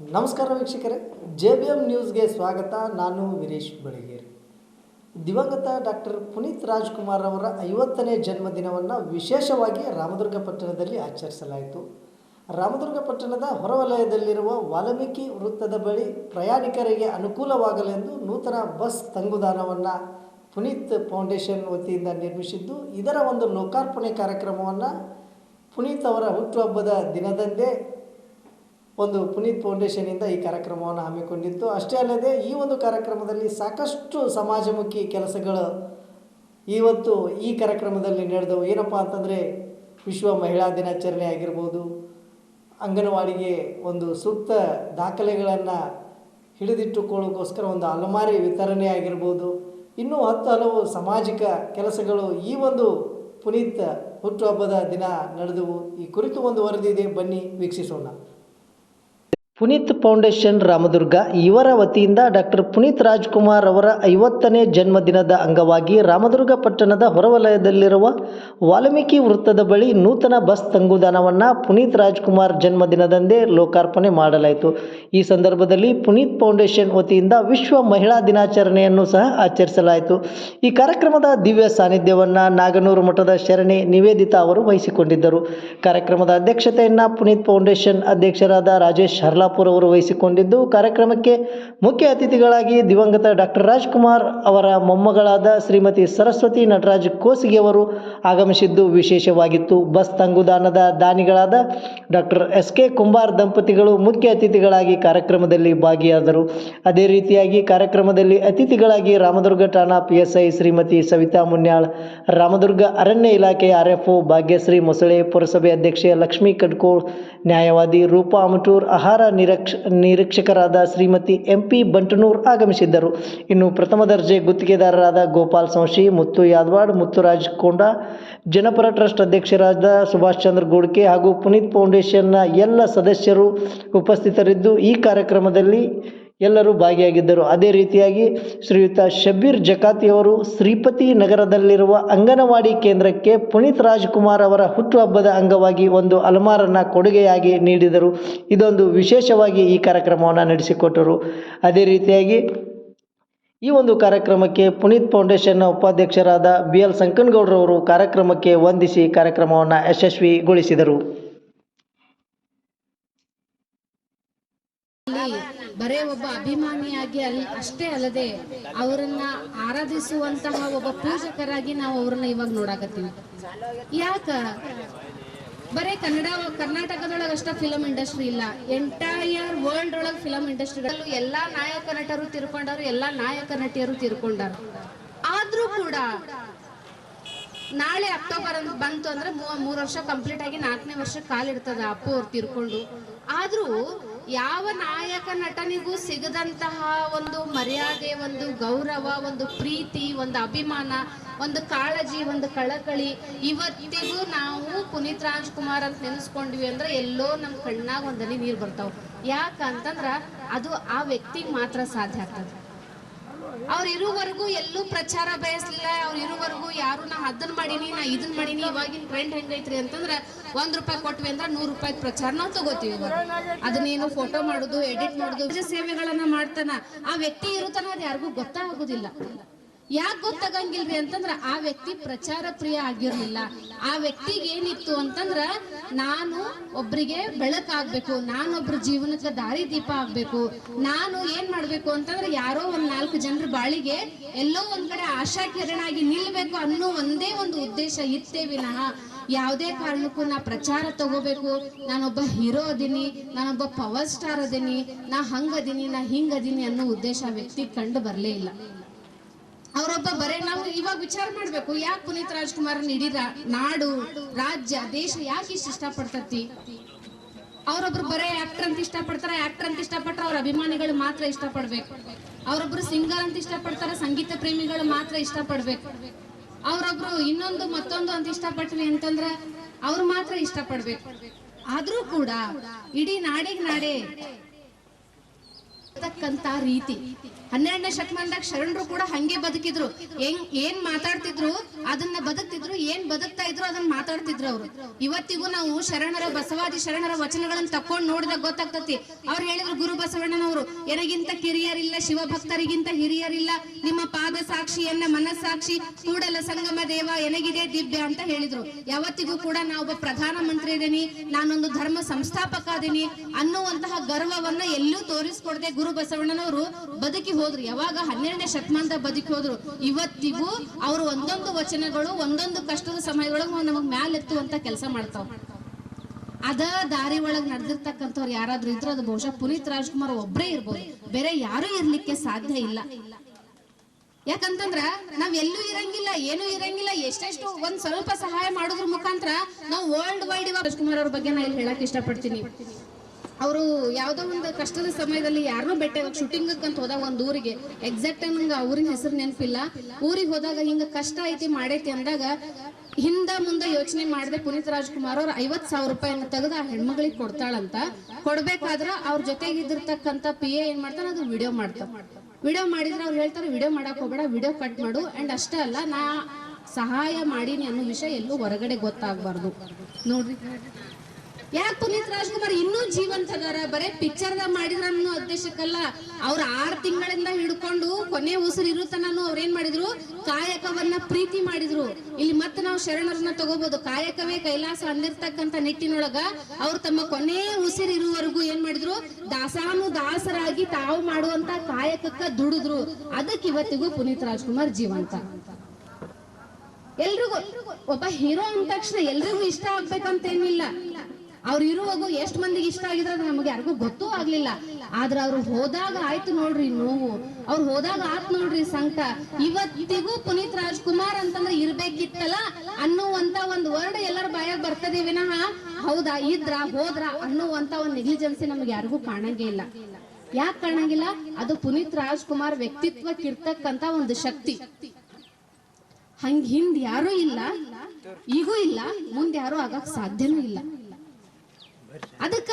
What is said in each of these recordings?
ನಮಸ್ಕಾರ ವೀಕ್ಷಕರೇ, J B M ನ್ಯೂಸ್ಗೆ ಸ್ವಾಗತ. ನಾನು ವೀರೇಶ್ ಬಳಿಗೇರಿ. ದಿವಂಗತ ಡಾಕ್ಟರ್ ಪುನೀತ್ ರಾಜ್ಕುಮಾರ್ ಅವರ ಐವತ್ತನೇ ಜನ್ಮದಿನವನ್ನು ವಿಶೇಷವಾಗಿ ರಾಮದುರ್ಗ ಪಟ್ಟಣದಲ್ಲಿ ಆಚರಿಸಲಾಯಿತು. ರಾಮದುರ್ಗ ಪಟ್ಟಣದ ಹೊರವಲಯದಲ್ಲಿರುವ ವಾಲ್ಮೀಕಿ ವೃತ್ತದ ಬಳಿ ಪ್ರಯಾಣಿಕರಿಗೆ ಅನುಕೂಲವಾಗಲೆಂದು ನೂತನ ಬಸ್ ತಂಗುದಾನವನ್ನು ಪುನೀತ್ ಫೌಂಡೇಶನ್ ವತಿಯಿಂದ ನಿರ್ಮಿಸಿದ್ದು, ಇದರ ಒಂದು ಲೋಕಾರ್ಪಣೆ ಕಾರ್ಯಕ್ರಮವನ್ನು ಪುನೀತ್ ಅವರ ಹುಟ್ಟುಹಬ್ಬದ ದಿನದಂದೇ ಒಂದು ಪುನೀತ್ ಫೌಂಡೇಶನಿಂದ ಈ ಕಾರ್ಯಕ್ರಮವನ್ನು ಹಮ್ಮಿಕೊಂಡಿತ್ತು ಅಷ್ಟೇ ಅಲ್ಲದೆ ಈ ಒಂದು ಕಾರ್ಯಕ್ರಮದಲ್ಲಿ ಸಾಕಷ್ಟು ಸಮಾಜಮುಖಿ ಕೆಲಸಗಳು ಇವತ್ತು ಈ ಕಾರ್ಯಕ್ರಮದಲ್ಲಿ ನಡೆದವು. ಏನಪ್ಪ ಅಂತಂದರೆ ವಿಶ್ವ ಮಹಿಳಾ ದಿನಾಚರಣೆ ಆಗಿರ್ಬೋದು, ಅಂಗನವಾಡಿಗೆ ಒಂದು ಸೂಕ್ತ ದಾಖಲೆಗಳನ್ನು ಹಿಡಿದಿಟ್ಟುಕೊಳ್ಳೋಕ್ಕೋಸ್ಕರ ಒಂದು ಅಲಮಾರಿ ವಿತರಣೆ ಆಗಿರ್ಬೋದು, ಇನ್ನೂ ಹತ್ತು ಹಲವು ಸಾಮಾಜಿಕ ಕೆಲಸಗಳು ಈ ಒಂದು ಪುನೀತ್ ಹುಟ್ಟುಹಬ್ಬದ ದಿನ ನಡೆದವು. ಈ ಕುರಿತು ಒಂದು ವರದಿ ಇದೆ, ಬನ್ನಿ ವೀಕ್ಷಿಸೋಣ. ಪುನೀತ್ ಫೌಂಡೇಶನ್ ರಾಮದುರ್ಗ, ಇವರ ವತಿಯಿಂದ ಡಾಕ್ಟರ್ ಪುನೀತ್ ರಾಜ್ಕುಮಾರ್ ಅವರ ಐವತ್ತನೇ ಜನ್ಮದಿನದ ಅಂಗವಾಗಿ ರಾಮದುರ್ಗ ಪಟ್ಟಣದ ಹೊರವಲಯದಲ್ಲಿರುವ ವಾಲ್ಮೀಕಿ ವೃತ್ತದ ಬಳಿ ನೂತನ ಬಸ್ ತಂಗುದಾನವನ್ನು ಪುನೀತ್ ರಾಜ್ಕುಮಾರ್ ಜನ್ಮದಿನದಂದೇ ಲೋಕಾರ್ಪಣೆ ಮಾಡಲಾಯಿತು. ಈ ಸಂದರ್ಭದಲ್ಲಿ ಪುನೀತ್ ಫೌಂಡೇಶನ್ ವತಿಯಿಂದ ವಿಶ್ವ ಮಹಿಳಾ ದಿನಾಚರಣೆಯನ್ನು ಸಹ ಆಚರಿಸಲಾಯಿತು. ಈ ಕಾರ್ಯಕ್ರಮದ ದಿವ್ಯ ಸಾನ್ನಿಧ್ಯವನ್ನು ನಾಗನೂರು ಮಠದ ಶರಣೆ ನಿವೇದಿತಾ ಅವರು ವಹಿಸಿಕೊಂಡಿದ್ದರು. ಕಾರ್ಯಕ್ರಮದ ಅಧ್ಯಕ್ಷತೆಯನ್ನು ಪುನೀತ್ ಫೌಂಡೇಶನ್ ಅಧ್ಯಕ್ಷರಾದ ರಾಜೇಶ್ ಹರ್ಲಾಪುರ್ ಅವರು ವಹಿಸಿಕೊಂಡಿದ್ದು ಕಾರ್ಯಕ್ರಮಕ್ಕೆ ಮುಖ್ಯ ಅತಿಥಿಗಳಾಗಿ ದಿವಂಗತ ಡಾಕ್ಟರ್ ರಾಜ್ಕುಮಾರ್ ಅವರ ಮೊಮ್ಮಗಳಾದ ಶ್ರೀಮತಿ ಸರಸ್ವತಿ ನಟರಾಜ್ ಕೋಸಿಗೆ ಅವರು ಆಗಮಿಸಿದ್ದು ವಿಶೇಷವಾಗಿತ್ತು. ಬಸ್ ತಂಗುದಾನದ ದಾನಿಗಳಾದ ಡಾಕ್ಟರ್ ಎಸ್ ಕೆ ಕುಂಬಾರ್ ದಂಪತಿಗಳು ಮುಖ್ಯ ಅತಿಥಿಗಳಾಗಿ ಕಾರ್ಯಕ್ರಮದಲ್ಲಿ ಭಾಗಿಯಾದರು. ಅದೇ ರೀತಿಯಾಗಿ ಕಾರ್ಯಕ್ರಮದಲ್ಲಿ ಅತಿಥಿಗಳಾಗಿ ರಾಮದುರ್ಗ ಠಾಣಾ P S I Shrimati Savita Munyal, Ramdurg ಅರಣ್ಯ ಇಲಾಖೆ ಆರ್ ಎಫ್ ಭಾಗ್ಯಶ್ರೀ ಮೊಸಳೆ, ಪುರಸಭೆ ಅಧ್ಯಕ್ಷೆ ಲಕ್ಷ್ಮೀ ಕಡ್ಕೋಳ್ ನ್ಯಾಯವಾದಿ ರೂಪಾ ಅಮಟೂರ್ ಆಹಾರ ನಿರೀಕ್ಷ, ನಿರೀಕ್ಷಕರಾದ ಶ್ರೀಮತಿ ಎಂ ಪಿ ಬಂಟನೂರ್ ಆಗಮಿಸಿದ್ದರು. ಇನ್ನು ಪ್ರಥಮ ದರ್ಜೆ ಗುತ್ತಿಗೆದಾರರಾದ ಗೋಪಾಲ್ ಸಂಶಿ, ಮುತ್ತು ಯಾದವಾಡ್, ಮುತ್ತುರಾಜ್ ಕೊಂಡ, ಜನಪರ ಟ್ರಸ್ಟ್ ಅಧ್ಯಕ್ಷರಾದ ಸುಭಾಷ್ ಚಂದ್ರ ಗೋಡ್ಕೆ ಹಾಗೂ ಪುನೀತ್ ಫೌಂಡೇಶನ್ನ ಎಲ್ಲ ಸದಸ್ಯರು ಉಪಸ್ಥಿತರಿದ್ದು ಈ ಕಾರ್ಯಕ್ರಮದಲ್ಲಿ ಎಲ್ಲರೂ ಭಾಗಿಯಾಗಿದ್ದರು. ಅದೇ ರೀತಿಯಾಗಿ ಶ್ರೀಯುತ ಶಬ್ಬೀರ್ ಜಕಾತಿಯವರು ಶ್ರೀಪತಿ ನಗರದಲ್ಲಿರುವ ಅಂಗನವಾಡಿ ಕೇಂದ್ರಕ್ಕೆ ಪುನೀತ್ ರಾಜ್ಕುಮಾರ್ ಅವರ ಹುಟ್ಟುಹಬ್ಬದ ಅಂಗವಾಗಿ ಒಂದು ಅಲಮಾರನ್ನು ಕೊಡುಗೆಯಾಗಿ ನೀಡಿದರು. ಇದೊಂದು ವಿಶೇಷವಾಗಿ ಈ ಕಾರ್ಯಕ್ರಮವನ್ನು ನಡೆಸಿಕೊಟ್ಟರು. ಅದೇ ರೀತಿಯಾಗಿ ಈ ಒಂದು ಕಾರ್ಯಕ್ರಮಕ್ಕೆ ಪುನೀತ್ ಫೌಂಡೇಶನ್ನ ಉಪಾಧ್ಯಕ್ಷರಾದ ಬಿ ಎಲ್ ಸಂಕನಗೌಡರವರು ಕಾರ್ಯಕ್ರಮಕ್ಕೆ ವಂದಿಸಿ ಕಾರ್ಯಕ್ರಮವನ್ನು ಯಶಸ್ವಿಗೊಳಿಸಿದರು. ಬರೇ ಒಬ್ಬ ಅಭಿಮಾನಿಯಾಗಿ ಅಲ್ಲಿ ಅಷ್ಟೇ ಅಲ್ಲದೆ ಅವರನ್ನ ಆರಾಧಿಸುವಂತಹ ಒಬ್ಬ ಪೂಜಕರಾಗಿ ನಾವು ಅವ್ರನ್ನ ಇವಾಗ ನೋಡಾಕತ್ತೀವಿ. ಯಾಕ? ಬರೇ ಕನ್ನಡ, ಕರ್ನಾಟಕದೊಳಗ ಅಷ್ಟ ಫಿಲಂ ಇಂಡಸ್ಟ್ರಿ ಇಲ್ಲ. ಎಂಟೈರ್ ವರ್ಲ್ಡ್ ಒಳಗೆ ಫಿಲಂ ಇಂಡಸ್ಟ್ರಿ ಎಲ್ಲಾ ನಾಯಕ ನಟರು ತಿರ್ಕೊಂಡಾರು ಎಲ್ಲಾ ನಾಯಕ ನಟಿಯರು ತಿರ್ಕೊಂಡಾರ. ಆದ್ರೂ ಕೂಡ ನಾಳೆ ಅಕ್ಟೋಬರ್ ಬಂತು ಅಂದ್ರೆ ಮೂರ್ ವರ್ಷ ಕಂಪ್ಲೀಟ್ ಆಗಿ ನಾಲ್ಕನೇ ವರ್ಷ ಕಾಲಿಡ್ತದ ಅಪ್ಪು ಅವ್ರು ತಿರ್ಕೊಂಡು. ಆದ್ರೂ ಯಾವ ನಾಯಕ ನಟನಿಗೂ ಸಿಗದಂತಹ ಒಂದು ಮರ್ಯಾದೆ, ಒಂದು ಗೌರವ, ಒಂದು ಪ್ರೀತಿ, ಒಂದು ಅಭಿಮಾನ, ಒಂದು ಕಾಳಜಿ, ಒಂದು ಕಳಕಳಿ ಇವತ್ತಿಗೂ ನಾವು ಪುನೀತ್ ರಾಜ್ಕುಮಾರ್ ಅಂತ ನೆನೆಸ್ಕೊಂಡ್ವಿ ಅಂದ್ರೆ ಎಲ್ಲೋ ನಮ್ ಕಣ್ಣಾಗ ಒಂದಲ್ಲಿ ನೀರು ಬರ್ತಾವ. ಯಾಕಂತಂದ್ರ ಅದು ಆ ವ್ಯಕ್ತಿಗೆ ಮಾತ್ರ ಸಾಧ್ಯ ಆಗ್ತದೆ. ಅವ್ರು ಇರುವವರೆಗೂ ಎಲ್ಲೂ ಪ್ರಚಾರ ಬಯಸ್ಲಿಲ್ಲ ಅವ್ರ ಇರುವವರೆಗೂ ಯಾರು ನಾ ಅದನ್ನ ಮಾಡೀನಿ, ನಾ ಇದನ್ನ ಮಾಡೀನಿ, ಇವಾಗಿನ ಟ್ರೆಂಡ್ ಹೆಂಗೈತ್ರಿ ಅಂತಂದ್ರ ಒಂದ್ ರೂಪಾಯಿ ಕೊಟ್ವಿ ಅಂದ್ರ ನೂರ್ ರೂಪಾಯಿ ಪ್ರಚಾರ ನಾವ್ ತಗೋತೀವಿ ಅದನ್ನೇನು ಫೋಟೋ ಮಾಡುದು ಎಡಿಟ್ ಮಾಡುದು ಸೇವೆಗಳನ್ನ ಮಾಡ್ತಾನ, ಆ ವ್ಯಕ್ತಿ ಇರುತ್ತಾನ ಅದ್ ಯಾರಿಗೂ ಗೊತ್ತಾಗೋದಿಲ್ಲ. ಯಾಕೆ ಗೊತ್ತಾಗಂಗಿಲ್ರಿ ಅಂತಂದ್ರ ಆ ವ್ಯಕ್ತಿ ಪ್ರಚಾರ ಪ್ರಿಯ ಆಗಿರ್ಲಿಲ್ಲ. ಆ ವ್ಯಕ್ತಿಗೆ ಏನಿತ್ತು ಅಂತಂದ್ರ ನಾನು ಒಬ್ರಿಗೆ ಬೆಳಕಾಗ್ಬೇಕು ನಾನೊಬ್ರ ಜೀವನಕ್ಕೆ ದಾರಿ ದೀಪ ಆಗ್ಬೇಕು, ನಾನು ಏನ್ ಮಾಡ್ಬೇಕು ಅಂತಂದ್ರೆ ಯಾರೋ ಒಂದ್ ನಾಲ್ಕು ಜನರ ಬಾಳಿಗೆ ಎಲ್ಲೋ ಒಂದ್ ಕಡೆ ಆಶಾ ಕಿರಣ ಆಗಿ ನಿಲ್ಬೇಕು ಅನ್ನೋ ಒಂದೇ ಒಂದು ಉದ್ದೇಶ ಇತ್ತೇ ವಿನಃ. ಯಾವುದೇ ಕಾರಣಕ್ಕೂ ನಾ ಪ್ರಚಾರ ತಗೋಬೇಕು ನಾನೊಬ್ಬ ಹೀರೋ ಅದೀನಿ ನಾನೊಬ್ಬ ಪವರ್ ಸ್ಟಾರ್ ಅದೀನಿ, ನಾ ಹಂಗದೀನಿ ನಾ ಹಿಂಗದೀನಿ ಅನ್ನೋ ಉದ್ದೇಶ ವ್ಯಕ್ತಿ ಕಂಡು ಬರಲೇ ಇಲ್ಲ. ಅವರೊಬ್ಬ ಬರೇ ನಾವು ಇವಾಗ ವಿಚಾರ ಮಾಡ್ಬೇಕು. ಯಾಕೆ ಪುನೀತ್ ರಾಜ್ಕುಮಾರ್ ಇಡೀ ನಾಡು, ರಾಜ್ಯ, ದೇಶ ಯಾಕೆ ಇಷ್ಟ ಇಷ್ಟಪಡ್ತತಿ? ಅವರೊಬ್ರು ಬರೇ ಆಕ್ಟರ್ ಅಂತ ಇಷ್ಟಪಡ್ತಾರ ಆಕ್ಟರ್ ಅಂತ ಇಷ್ಟಪಟ್ರೆ ಅವ್ರ ಅಭಿಮಾನಿಗಳು ಮಾತ್ರ ಇಷ್ಟಪಡ್ಬೇಕು. ಅವರೊಬ್ರು ಸಿಂಗರ್ ಅಂತ ಇಷ್ಟಪಡ್ತಾರ, ಸಂಗೀತ ಪ್ರೇಮಿಗಳು ಮಾತ್ರ ಇಷ್ಟಪಡ್ಬೇಕು. ಅವರೊಬ್ರು ಇನ್ನೊಂದು ಮತ್ತೊಂದು ಅಂತ ಇಷ್ಟಪಟ್ವಿ ಅಂತಂದ್ರ ಅವ್ರು ಮಾತ್ರ ಇಷ್ಟಪಡ್ಬೇಕು. ಆದ್ರೂ ಕೂಡ ಇಡೀ ನಾಡಿಗೆ ನಾಡೇ ಬದುಕಿರ್ತಕ್ಕಂತ ರೀತಿ. ಹನ್ನೆರಡನೇ ಶತಮಾನದಾಗ ಶರಣರು ಕೂಡ ಹಂಗೆ ಬದುಕಿದ್ರು. ಹೆಂಗ್, ಏನ್ ಮಾತಾಡ್ತಿದ್ರು, ಅದನ್ನ ಬದುಕ್ತಿದ್ರು, ಏನ್ ಬದುಕ್ತಾ ಇದ್ರು ಅದನ್ನ ಮಾತಾಡ್ತಿದ್ರು ಅವ್ರು. ಇವತ್ತಿಗೂ ನಾವು ಶರಣರ ಬಸವಾದಿ ಶರಣರ ವಚನಗಳನ್ನ ತಕೊಂಡ್ ನೋಡಿದಾಗ ಗೊತ್ತಾಗ್ತತಿ. ಅವ್ರು ಹೇಳಿದ್ರು ಗುರು ಬಸವಣ್ಣನವರು, ಎನಗಿಂತ ಕಿರಿಯರಿಲ್ಲ, ಶಿವಭಕ್ತರಿಗಿಂತ ಹಿರಿಯರಿಲ್ಲ, ನಿಮ್ಮ ಪಾದ ಸಾಕ್ಷಿಯನ್ನ ಮನಸ್ಸಾಕ್ಷಿ ಕೂಡಲ ಸಂಗಮ ದೇವ ಎನಗಿದೆ ದಿವ್ಯ ಅಂತ ಹೇಳಿದ್ರು. ಯಾವತ್ತಿಗೂ ಕೂಡ ನಾವು ಒಬ್ಬ ಪ್ರಧಾನ ಮಂತ್ರಿ ಇದೀನಿ, ನಾನೊಂದು ಧರ್ಮ ಸಂಸ್ಥಾಪಕ ಅದೀನಿ ಅನ್ನುವಂತಹ ಗರ್ವವನ್ನ ಎಲ್ಲೂ ತೋರಿಸ್ಕೊಡದೆ ಗುರು ಬಸವಣ್ಣನವರು ಬದುಕಿ ಹೋದ್ರು. ಯಾವಾಗ ಹನ್ನೆರಡನೇ ಶತಮಾನದ ಬದುಕಿ ಹೋದ್ರು. ಇವತ್ತಿಗೂ ಅವರು ಒಂದೊಂದು ವಚನಗಳು, ಒಂದೊಂದು ಕಷ್ಟದ ಸಮಯಗಳು ನಮಗ್ ಮ್ಯಾಲೆತ್ತುವಂತ ಕೆಲಸ ಮಾಡ್ತಾವ. ಅದ ದಾರಿ ಒಳಗ್ ನಡೆದಿರ್ತಕ್ಕಂಥವ್ರು ಯಾರಾದ್ರೂ ಇದ್ರೆ ಅದು ಬಹುಶಃ ಪುನೀತ್ ರಾಜ್ಕುಮಾರ್ ಒಬ್ಬರೇ ಇರ್ಬೋದು. ಬೇರೆ ಯಾರು ಇರ್ಲಿಕ್ಕೆ ಸಾಧ್ಯ ಇಲ್ಲ. ಯಾಕಂತಂದ್ರ ನಾವ್ ಎಲ್ಲೂ ಇರಂಗಿಲ್ಲ, ಏನು ಇರಂಗಿಲ್ಲ, ಎಷ್ಟೆಷ್ಟು ಒಂದ್ ಸ್ವಲ್ಪ ಸಹಾಯ ಮಾಡೋದ್ರ ಮುಖಾಂತರ ನಾವು ವರ್ಲ್ಡ್ ವೈಡ್ ರಾಜ್ಕುಮಾರ್ ಅವ್ರ ಬಗ್ಗೆ ನಾ ಇಲ್ಲಿ ಹೇಳಕ್ ಇಷ್ಟಪಡ್ತೀನಿ. ಅವರು ಯಾವುದೋ ಒಂದು ಕಷ್ಟದ ಸಮಯದಲ್ಲಿ ಯಾರನ್ನೂ ಭೇಟಿ ಶೂಟಿಂಗ್ ಅಂತ ಹೋದಾಗ ಒಂದು ಊರಿಗೆ. ಎಕ್ಸಾಕ್ಟ್ ನಂಗೆ ಆ ಊರಿನ ಹೆಸರು ನೆನಪಿಲ್ಲ. ಊರಿಗೆ ಹೋದಾಗ ಹಿಂಗ ಕಷ್ಟ ಐತಿ ಮಾಡೈತಿ ಅಂದಾಗ ಹಿಂದ ಮುಂದೆ ಯೋಚನೆ ಮಾಡದೆ ಪುನೀತ್ ರಾಜ್ಕುಮಾರ್ ಅವ್ರು ಐವತ್ ಸಾವಿರ ರೂಪಾಯಿನ ತೆಗೆದು ಆ ಹೆಣ್ಮಗಳಿಗೆ ಕೊಡ್ತಾಳಂತ. ಕೊಡ್ಬೇಕಾದ್ರ ಅವ್ರ ಜೊತೆಗೆ ಇದ್ದಿರ್ತಕ್ಕಂತ ಪಿ ಎ ಏನ್ ಮಾಡ್ತಾನ? ಅದು ವಿಡಿಯೋ ಮಾಡ್ತಾರೆ ವಿಡಿಯೋ ಮಾಡಿದ್ರೆ ಅವ್ರು ಹೇಳ್ತಾರೆ ವಿಡಿಯೋ ಮಾಡಕ್ ಹೋಗ್ಬೇಡ ವಿಡಿಯೋ ಕಟ್ ಮಾಡು. ಅಂಡ್ ಅಷ್ಟೇ ಅಲ್ಲ, ನಾ ಸಹಾಯ ಮಾಡೀನಿ ಅನ್ನೋ ವಿಷಯ ಎಲ್ಲೂ ಹೊರಗಡೆ ಗೊತ್ತಾಗಬಾರ್ದು. ನೋಡ್ರಿ. ಯಾಕೆ ಪುನೀತ್ ರಾಜ್ಕುಮಾರ್ ಇನ್ನೂ ಜೀವಂತ ಅದಾರ ಬರೇ ಪಿಕ್ಚರ್ ಮಾಡಿದ್ರ ಅನ್ನೋ ಉದ್ದೇಶಕ್ಕಲ್ಲ. ಅವ್ರ ಆರ್ ತಿಂಗಳಿಂದ ಹಿಡ್ಕೊಂಡು ಕೊನೆ ಉಸಿರು ಇರುತ್ತನೂ ಅವ್ರ ಏನ್ ಮಾಡಿದ್ರು? ಕಾಯಕವನ್ನ ಪ್ರೀತಿ ಮಾಡಿದ್ರು. ಇಲ್ಲಿ ಮತ್ತೆ ನಾವು ಶರಣರನ್ನ ತಗೋಬಹುದು ಕಾಯಕವೇ ಕೈಲಾಸ ಅಂದಿರ್ತಕ್ಕಂತ ನಿಟ್ಟಿನೊಳಗ ಅವ್ರು ತಮ್ಮ ಕೊನೆ ಉಸಿರು ಇರುವವರೆಗೂ ಏನ್ ಮಾಡಿದ್ರು? ದಾಸಾನು ದಾಸರಾಗಿ ತಾವು ಮಾಡುವಂತ ಕಾಯಕಕ್ಕ ದುಡಿದ್ರು. ಅದಕ್ಕೆ ಇವತ್ತಿಗೂ ಪುನೀತ್ ರಾಜ್ಕುಮಾರ್ ಜೀವಂತ. ಎಲ್ರಿಗೂ, ಒಬ್ಬ ಹೀರೋ ಅಂದ ತಕ್ಷಣ ಎಲ್ರಿಗೂ ಇಷ್ಟ ಆಗ್ಬೇಕಂತೇನಿಲ್ಲ. ಅವ್ರು ಇರುವಾಗ ಎಷ್ಟ್ ಮಂದಿಗೆ ಇಷ್ಟ ಆಗಿದ್ರೆ ನಮಗೆ ಯಾರಿಗೂ ಗೊತ್ತೂ ಆಗ್ಲಿಲ್ಲ. ಆದ್ರೆ ಅವ್ರು ಹೋದಾಗ ಆಯ್ತು ನೋಡ್ರಿ ನೋವು. ಅವ್ರು ಹೋದಾಗ ಆತ್ ನೋಡ್ರಿ ಸಂಕಟ. ಇವತ್ತಿಗೂ ಪುನೀತ್ ರಾಜ್ಕುಮಾರ್ ಅಂತಂದ್ರೆ ಇರ್ಬೇಕಿತ್ತಲ್ಲ ಅನ್ನುವಂತ ಒಂದ್ ವರ್ಡ್ ಎಲ್ಲರ ಬಾಯಾಗ ಬರ್ತದೆ ವಿನಃ ಹೌದಾ, ಇದ್ರ, ಹೋದ್ರ ಅನ್ನುವಂತ ಒಂದ್ ನೆಗ್ಲಿಜೆನ್ಸಿ ನಮ್ಗೆ ಯಾರಿಗೂ ಕಾಣಂಗೇ ಇಲ್ಲ. ಯಾಕೆ ಕಾಣಂಗಿಲ್ಲ? ಅದು ಪುನೀತ್ ರಾಜ್ಕುಮಾರ್ ವ್ಯಕ್ತಿತ್ವಕ್ಕಿರ್ತಕ್ಕಂತ ಒಂದು ಶಕ್ತಿ. ಹಂಗ ಹಿಂದ್ ಯಾರೂ ಇಲ್ಲ, ಈಗೂ ಇಲ್ಲ, ಮುಂದೆ ಯಾರು ಆಗಕ್ ಸಾಧ್ಯನೂ ಇಲ್ಲ. ಅದಕ್ಕ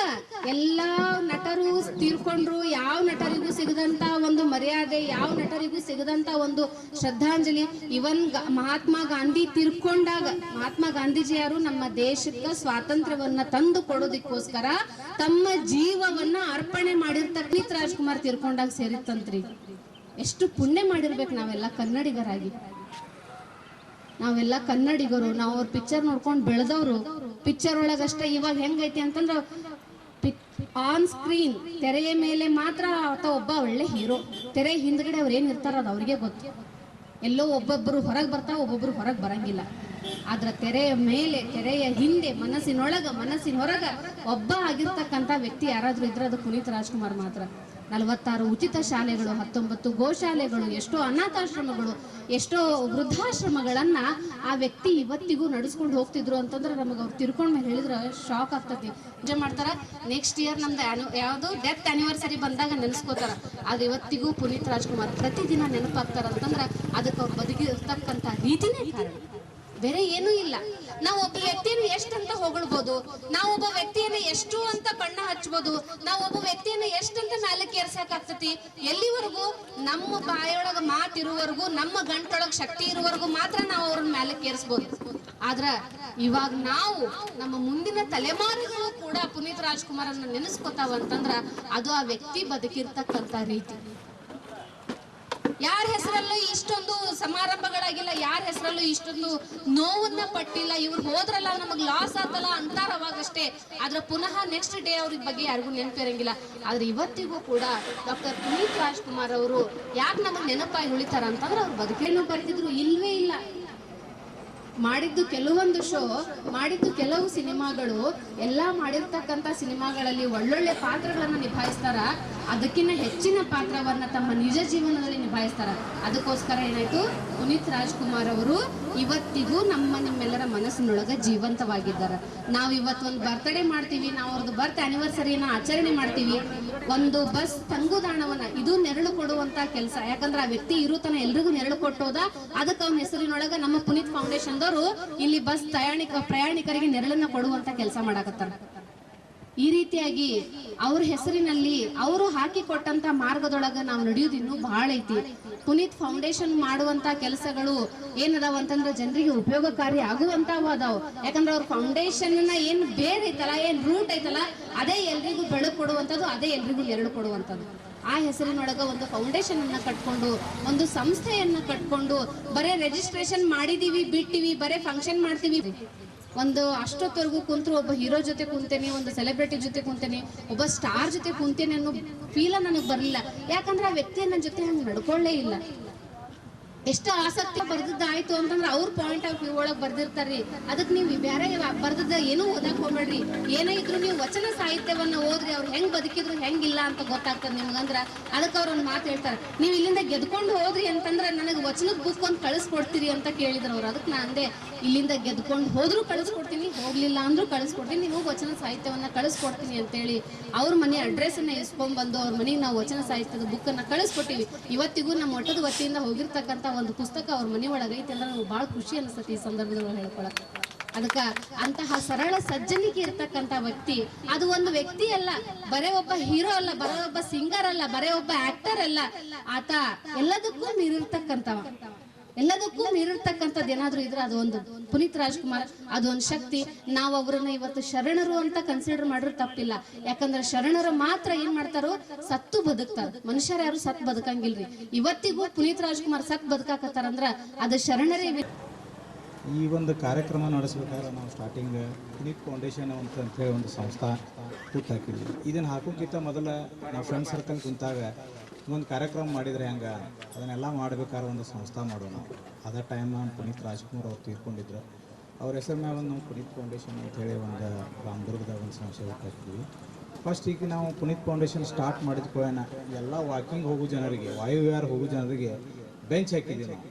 ಎಲ್ಲಾ ನಟರು ತೀರ್ಕೊಂಡ್ರು ಯಾವ ನಟರಿಗೂ ಸಿಗದಂತ ಒಂದು ಮರ್ಯಾದೆ, ಯಾವ ನಟರಿಗೂ ಸಿಗದಂತ ಒಂದು ಶ್ರದ್ಧಾಂಜಲಿ. ಇವನ್ ಮಹಾತ್ಮ ಗಾಂಧಿ ತೀರ್ಕೊಂಡಾಗ, ಮಹಾತ್ಮ ಗಾಂಧೀಜಿ ಯಾರು ನಮ್ಮ ದೇಶಕ್ಕ ಸ್ವಾತಂತ್ರ್ಯವನ್ನ ತಂದು ಕೊಡೋದಿಕ್ಕೋಸ್ಕರ ತಮ್ಮ ಜೀವವನ್ನ ಅರ್ಪಣೆ ಮಾಡಿರ್ತಕ್ಕ ಪುನೀತ್ ರಾಜ್ಕುಮಾರ್ ತೀರ್ಕೊಂಡಾಗ ಸೇರಿತ್ತಂತ್ರಿ. ಎಷ್ಟು ಪುಣ್ಯ ಮಾಡಿರ್ಬೇಕು ನಾವೆಲ್ಲ ಕನ್ನಡಿಗರಾಗಿ. ನಾವೆಲ್ಲ ಕನ್ನಡಿಗರು, ನಾವು ಅವ್ರ ಪಿಕ್ಚರ್ ನೋಡ್ಕೊಂಡು ಬೆಳೆದವರು. ಪಿಕ್ಚರ್ ಒಳಗಷ್ಟೇ ಇವಾಗ ಹೆಂಗೈತಿ ಅಂತಂದ್ರೆ ಆನ್ ಸ್ಕ್ರೀನ್ ತೆರೆಯ ಮೇಲೆ ಮಾತ್ರ ಆತ ಒಬ್ಬ ಒಳ್ಳೆ ಹೀರೋ ತೆರೆ ಹಿಂದ್ಗಡೆ ಅವ್ರು ಏನ್ ಇರ್ತಾರ ಅದು ಅವ್ರಿಗೆ ಗೊತ್ತು. ಎಲ್ಲೋ ಒಬ್ಬೊಬ್ಬರು ಹೊರಗೆ ಬರ್ತಾವ ಒಬ್ಬೊಬ್ರು ಹೊರಗೆ ಬರಂಗಿಲ್ಲ. ಆದ್ರ ತೆರೆಯ ಮೇಲೆ, ತೆರೆಯ ಹಿಂದೆ, ಮನಸ್ಸಿನೊಳಗ, ಮನಸ್ಸಿನ ಹೊರಗ ಒಬ್ಬ ಆಗಿರ್ತಕ್ಕಂತ ವ್ಯಕ್ತಿ ಯಾರಾದ್ರೂ ಇದ್ರೆ ಅದು ಪುನೀತ್ ರಾಜ್ಕುಮಾರ್ ಮಾತ್ರ. ನಲವತ್ತಾರು ಉಚಿತ ಶಾಲೆಗಳು, ಹತ್ತೊಂಬತ್ತು ಗೋಶಾಲೆಗಳು, ಎಷ್ಟೋ ಅನಾಥಾಶ್ರಮಗಳು, ಎಷ್ಟೋ ವೃದ್ಧಾಶ್ರಮಗಳನ್ನ ಆ ವ್ಯಕ್ತಿ ಇವತ್ತಿಗೂ ನಡೆಸ್ಕೊಂಡು ಹೋಗ್ತಿದ್ರು ಅಂತಂದ್ರೆ ನಮಗೆ ಅವ್ರು ತಿರ್ಕೊಂಡ್ ಮೇಲೆ ಹೇಳಿದ್ರೆ ಶಾಕ್ ಆಗ್ತತಿ. ನಿಜ ಮಾಡ್ತಾರ? ನೆಕ್ಸ್ಟ್ ಇಯರ್ ನಮ್ದು ಯಾವುದು? ಡೆತ್ ಆನಿವರ್ಸರಿ ಬಂದಾಗ ನೆನೆಸ್ಕೋತಾರ. ಅದು ಇವತ್ತಿಗೂ ಪುನೀತ್ ರಾಜ್ಕುಮಾರ್ ಪ್ರತಿದಿನ ನೆನಪಾಗ್ತಾರ ಅಂತಂದ್ರೆ ಅದಕ್ಕೆ ಅವ್ರು ಬದುಕಿರ್ತಕ್ಕಂಥ ರೀತಿನೇ ಕಾರಣ. ಬೇರೆ ಏನೂ ಇಲ್ಲ. ನಾವು ಒಬ್ಬ ವ್ಯಕ್ತಿಯನ್ನು ಎಷ್ಟಂತ ಹೊಗಳ್ಬೋದು, ನಾವು ಒಬ್ಬ ವ್ಯಕ್ತಿಯನ್ನ ಎಷ್ಟು ಅಂತ ಬಣ್ಣ ನಾವು ಒಬ್ಬ ವ್ಯಕ್ತಿಯನ್ನ ಎಷ್ಟಂತ ಮೇಲಕ್ಕೆ ಏರ್ಸಕ್ಕಾಗ್ತತಿ ಎಲ್ಲಿವರೆಗೂ ನಮ್ಮ ಬಾಯೊಳಗ ಮಾತಿರುವವರೆಗೂ, ನಮ್ಮ ಗಂಟೊಳಗ ಶಕ್ತಿ ಇರುವವರೆಗೂ ಮಾತ್ರ ನಾವು ಅವ್ರನ್ನ ಮ್ಯಾಲಕ್ಕೆ ಏರ್ಸ್ಬೋದು. ಆದ್ರ ಇವಾಗ ನಾವು ನಮ್ಮ ಮುಂದಿನ ತಲೆಮಾರುಗಳು ಕೂಡ ಪುನೀತ್ ರಾಜ್ಕುಮಾರನ್ನ ಅನ್ನ ಅಂತಂದ್ರ ಅದು ಆ ವ್ಯಕ್ತಿ ಬದುಕಿರ್ತಕ್ಕಂತ ರೀತಿ. ಯಾರ ಹೆಸರಲ್ಲೂ ಇಷ್ಟೊಂದು ಸಮಾರಂಭಗಳಾಗಿಲ್ಲ, ಯಾರ ಹೆಸರಲ್ಲೂ ಇಷ್ಟೊಂದು ನೋವನ್ನ ಪಟ್ಟಿಲ್ಲ. ಇವ್ರು ಹೋದ್ರಲ್ಲ, ನಮಗ್ ಲಾಸ್ ಆತಲ್ಲ ಅಂತಾರವಾಗಷ್ಟೇ ಆದ್ರೆ ಪುನಃ ನೆಕ್ಸ್ಟ್ ಡೇ ಅವ್ರ ಬಗ್ಗೆ ಯಾರಿಗೂ ನೆನಪಿರಂಗಿಲ್ಲ ಆದ್ರೆ ಇವತ್ತಿಗೂ ಕೂಡ ಡಾಕ್ಟರ್ ಪುನೀತ್ ರಾಜ್ಕುಮಾರ್ ಅವರು ಯಾಕೆ ನಮಗ್ ನೆನಪಾಗಿ ಉಳಿತಾರ ಅಂತಂದ್ರೆ ಅವ್ರು ಬದುಕೇನು ಬರೆದಿದ್ರು, ಇಲ್ವೇ ಇಲ್ಲ. ಮಾಡಿದ್ದು ಕೆಲವೊಂದು ಶೋ ಮಾಡಿದ್ದು ಕೆಲವು ಸಿನಿಮಾಗಳು, ಎಲ್ಲ ಮಾಡಿರ್ತಕ್ಕಂಥ ಸಿನಿಮಾಗಳಲ್ಲಿ ಒಳ್ಳೊಳ್ಳೆ ಪಾತ್ರಗಳನ್ನು ನಿಭಾಯಿಸ್ತಾರ. ಅದಕ್ಕಿಂತ ಹೆಚ್ಚಿನ ಪಾತ್ರವನ್ನ ತಮ್ಮ ನಿಜ ಜೀವನದಲ್ಲಿ ನಿಭಾಯಿಸ್ತಾರ. ಅದಕ್ಕೋಸ್ಕರ ಏನಾಯ್ತು? ಪುನೀತ್ ರಾಜ್ಕುಮಾರ್ ಅವರು ಇವತ್ತಿಗೂ ನಮ್ಮ ನಿಮ್ಮೆಲ್ಲರ ಮನಸ್ಸಿನೊಳಗ ಜೀವಂತವಾಗಿದ್ದಾರೆ. ನಾವು ಇವತ್ತೊಂದು ಬರ್ತ್ಡೇ ಮಾಡ್ತೀವಿ, ನಾವು ಅವ್ರದ್ದು ಬರ್ತ್ ಆನಿವರ್ಸರಿನ ಆಚರಣೆ ಮಾಡ್ತೀವಿ. ಒಂದು ಬಸ್ ತಂಗುದಾಣವನ್ನ ಇದು ನೆರಳು ಕೊಡುವಂತ ಕೆಲಸ. ಯಾಕಂದ್ರೆ ಆ ವ್ಯಕ್ತಿ ಇರುತನ ಎಲ್ರಿಗೂ ನೆರಳು ಕೊಟ್ಟೋದ, ಅದಕ್ಕೆ ಅವನ ಹೆಸರಿನೊಳಗ ನಮ್ಮ ಪುನೀತ್ ಫೌಂಡೇಶನ್ದವರು ಇಲ್ಲಿ ಬಸ್ ಪ್ರಯಾಣಿಕ ಪ್ರಯಾಣಿಕರಿಗೆ ನೆರಳನ್ನ ಕೊಡುವಂತ ಕೆಲಸ ಮಾಡಾಕತ್ತಾರ. ಈ ರೀತಿಯಾಗಿ ಅವ್ರ ಹೆಸರಿನಲ್ಲಿ ಅವರು ಹಾಕಿಕೊಟ್ಟಂತ ಮಾರ್ಗದೊಳಗ ನಾವು ನಡೆಯೋದು ಇನ್ನೂ ಬಹಳ ಐತಿ. ಪುನೀತ್ ಫೌಂಡೇಶನ್ ಮಾಡುವಂತ ಕೆಲಸಗಳು ಏನದಾವ ಅಂತಂದ್ರೆ ಜನರಿಗೆ ಉಪಯೋಗಕಾರಿ ಆಗುವಂತಾವ ಅದಾವ. ಯಾಕಂದ್ರೆ ಅವ್ರ ಫೌಂಡೇಶನ್ ಏನ್ ಬೇರೆ ಐತಲ್ಲ, ಏನ್ ರೂಟ್ ಐತಲ್ಲ, ಅದೇ ಎಲ್ರಿಗೂ ಬೆಳಕು ಕೊಡುವಂಥದ್ದು ಅದೇ ಎಲ್ರಿಗೂ ಎರಡು ಕೊಡುವಂಥದ್ದು ಆ ಹೆಸರಿನೊಳಗ ಒಂದು ಫೌಂಡೇಶನ್ ಅನ್ನ ಕಟ್ಕೊಂಡು, ಒಂದು ಸಂಸ್ಥೆಯನ್ನ ಕಟ್ಕೊಂಡು, ಬರೇ ರಿಜಿಸ್ಟ್ರೇಷನ್ ಮಾಡಿದೀವಿ, ಬಿಟ್ಟಿವಿ, ಬರೇ ಫಂಕ್ಷನ್ ಮಾಡ್ತೀವಿ. ಒಂದು ಅಷ್ಟೊತ್ತವರೆಗೂ ಕುಂತರು, ಒಬ್ಬ ಹೀರೋ ಜೊತೆ ಕುಂತೇನೆ, ಒಂದು ಸೆಲೆಬ್ರಿಟಿ ಜೊತೆ ಕುಂತೇನೆ, ಒಬ್ಬ ಸ್ಟಾರ್ ಜೊತೆ ಕುಂತೇನೆ ಅನ್ನೋ ಫೀಲ ನನಗೆ ಬರಲಿಲ್ಲ. ಯಾಕಂದ್ರೆ ಆ ವ್ಯಕ್ತಿ ನನ್ನ ಜೊತೆ ಹಂಗೆ ನಡ್ಕೊಳ್ಳೇ ಇಲ್ಲ. ಎಷ್ಟು ಆಸಕ್ತಿ ಬರ್ದದ್ದಾಯ್ತು ಅಂತಂದ್ರೆ ಅವ್ರ ಪಾಯಿಂಟ್ ಆಫ್ ವ್ಯೂ ಒಳಗೆ ಬರ್ದಿರ್ತಾರ್ರಿ. ಅದಕ್ಕೆ ನೀವು ಬೇರೆ ಬರ್ದದ ಏನೂ ಓದಕ್ ಹೋಗ್ಬೇಡ್ರಿ. ಏನೇ ಇದ್ರು ನೀವು ವಚನ ಸಾಹಿತ್ಯವನ್ನು ಓದ್ರಿ, ಅವ್ರು ಹೆಂಗ್ ಬದುಕಿದ್ರು, ಹೆಂಗಿಲ್ಲ ಅಂತ ಗೊತ್ತಾಗ್ತದೆ ನಿಮ್ಗಂದ್ರ ಅದಕ್ಕೆ ಅವ್ರ ಒಂದು ಮಾತು ಹೇಳ್ತಾರೆ. ನೀವು ಇಲ್ಲಿಂದ ಗೆದ್ಕೊಂಡು ಹೋದ್ರಿ ಅಂತಂದ್ರೆ ನನಗೆ ವಚನದ ಬುಕ್ ಒಂದು ಕಳಿಸ್ಕೊಡ್ತೀರಿ ಅಂತ ಕೇಳಿದ್ರು ಅವ್ರು. ಅದಕ್ಕೆ ನಾ ಅಂದೆ ಇಲ್ಲಿಂದ ಗೆದ್ಕೊಂಡು ಹೋದ್ರೂ ಕಳಿಸ್ಕೊಡ್ತೀನಿ, ಹೋಗ್ಲಿಲ್ಲ ಅಂದ್ರೂ ಕಳಿಸ್ಕೊಡ್ತೀನಿ, ನೀವು ವಚನ ಸಾಹಿತ್ಯವನ್ನ ಕಳಿಸ್ಕೊಡ್ತೀನಿ ಅಂತೇಳಿ ಅವ್ರ ಮನೆ ಅಡ್ರೆಸ್ ಅನ್ನ ಇಸ್ಕೊಂಡ್ ಬಂದು ಅವ್ರ ಮನೆಗೆ ನಾವು ವಚನ ಸಾಹಿತ್ಯದ ಬುಕ್ ಅನ್ನ ಕಳಿಸ್ಕೊಟ್ಟಿವಿ. ಇವತ್ತಿಗೂ ನಮ್ಮ ಮಠದ ವತಿಯಿಂದ ಹೋಗಿರ್ತಕ್ಕಂಥ ಒಂದು ಪುಸ್ತಕ ಅವ್ರ ಮನೆ ಒಳಗೆ ಐತೆ ಅಂದ್ರೆ ನಮ್ಗೆ ಭಾಳ ಖುಷಿ ಅನಿಸ್ತೈತಿ ಈ ಸಂದರ್ಭದಲ್ಲಿ ಹೇಳ್ಕೊಳಕ್ಕೆ ಅದಕ್ಕ ಅಂತಹ ಸರಳ ಸಜ್ಜನಿಕೆ ಇರ್ತಕ್ಕಂಥ ವ್ಯಕ್ತಿ, ಅದು ಒಂದು ವ್ಯಕ್ತಿ ಅಲ್ಲ, ಬರೇ ಒಬ್ಬ ಹೀರೋ ಅಲ್ಲ, ಬರೇ ಒಬ್ಬ ಸಿಂಗರ್ ಅಲ್ಲ, ಬರೇ ಒಬ್ಬ ಆಕ್ಟರ್ ಅಲ್ಲ, ಆತ ಎಲ್ಲದಕ್ಕೂ ಮೀರಿರ್ತಕ್ಕಂಥವ. ಎಲ್ಲದಕ್ಕೂ ಮೀರಿರ್ತಕ್ಕಂಥದ್ದು ಏನಾದ್ರೂ ಇದ್ರೆ ಅದು ಒಂದು ಪುನೀತ್ ರಾಜ್ಕುಮಾರ್, ಅದು ಒಂದು ಶಕ್ತಿ. ನಾವು ಅವ್ರನ್ನ ಇವತ್ತು ಶರಣರು ಅಂತ ಕನ್ಸಿಡರ್ ಮಾಡಿದ್ರೆ ತಪ್ಪಿಲ್ಲ. ಯಾಕಂದ್ರೆ ಶರಣರು ಮಾತ್ರ ಏನ್ ಮಾಡ್ತಾರೋ ಸತ್ತು ಬದುಕ್ತಾರ. ಮನುಷ್ಯರ ಯಾರು ಸತ್ ಬದುಕಂಗಿಲ್ರಿ. ಇವತ್ತಿಗೂ ಪುನೀತ್ ರಾಜ್ಕುಮಾರ್ ಸತ್ ಬದುಕಾಕತ್ತಾರಂದ್ರ ಅದು ಶರಣರೇ ಈ ಒಂದು ಕಾರ್ಯಕ್ರಮ ನಡೆಸ್ಬೇಕಾದ್ರೆ ನಾವು ಸ್ಟಾರ್ಟಿಂಗ್ ಪುನೀತ್ ಫೌಂಡೇಶನ್ ಅಂತ ಹೇಳಿ ಒಂದು ಸಂಸ್ಥಾ ಕೂತಾಕಿದ್ವಿ ಇದನ್ನು ಹಾಕೋಕ್ಕಿಂತ ಮೊದಲ ನಾವು ಫ್ರೆಂಡ್ ಸರ್ಕಲ್ ಕುಂತಾಗ ಒಂದು ಕಾರ್ಯಕ್ರಮ ಮಾಡಿದರೆ ಹೆಂಗೆ? ಅದನ್ನೆಲ್ಲ ಮಾಡ್ಬೇಕಾದ್ರೆ ಒಂದು ಸಂಸ್ಥೆ ಮಾಡೋಣ. ಅದ ಟೈಮ್ ಪುನೀತ್ ರಾಜ್ಕುಮಾರ್ ಅವ್ರು ತೀರ್ಕೊಂಡಿದ್ರು. ಅವ್ರ ಹೆಸರು ಮ್ಯಾಗ ಒಂದು ನಾವು ಪುನೀತ್ ಫೌಂಡೇಶನ್ ಅಂತೇಳಿ ಒಂದು ರಾಮದುರ್ಗದಾಗ ಒಂದು ಸಂಸ್ಥೆ ಹಾಕಿದ್ವಿ ಫಸ್ಟ್ ಈಗ ನಾವು ಪುನೀತ್ ಫೌಂಡೇಶನ್ ಸ್ಟಾರ್ಟ್ ಮಾಡಿದ ಕೂಡನ ಎಲ್ಲ ವಾಕಿಂಗ್ ಹೋಗೋ ಜನರಿಗೆ ವಾಯುವಿಹಾರ ಹೋಗೋ ಜನರಿಗೆ ಬೆಂಚ್ ಹಾಕಿದ್ದೀವಿ ನಾವು.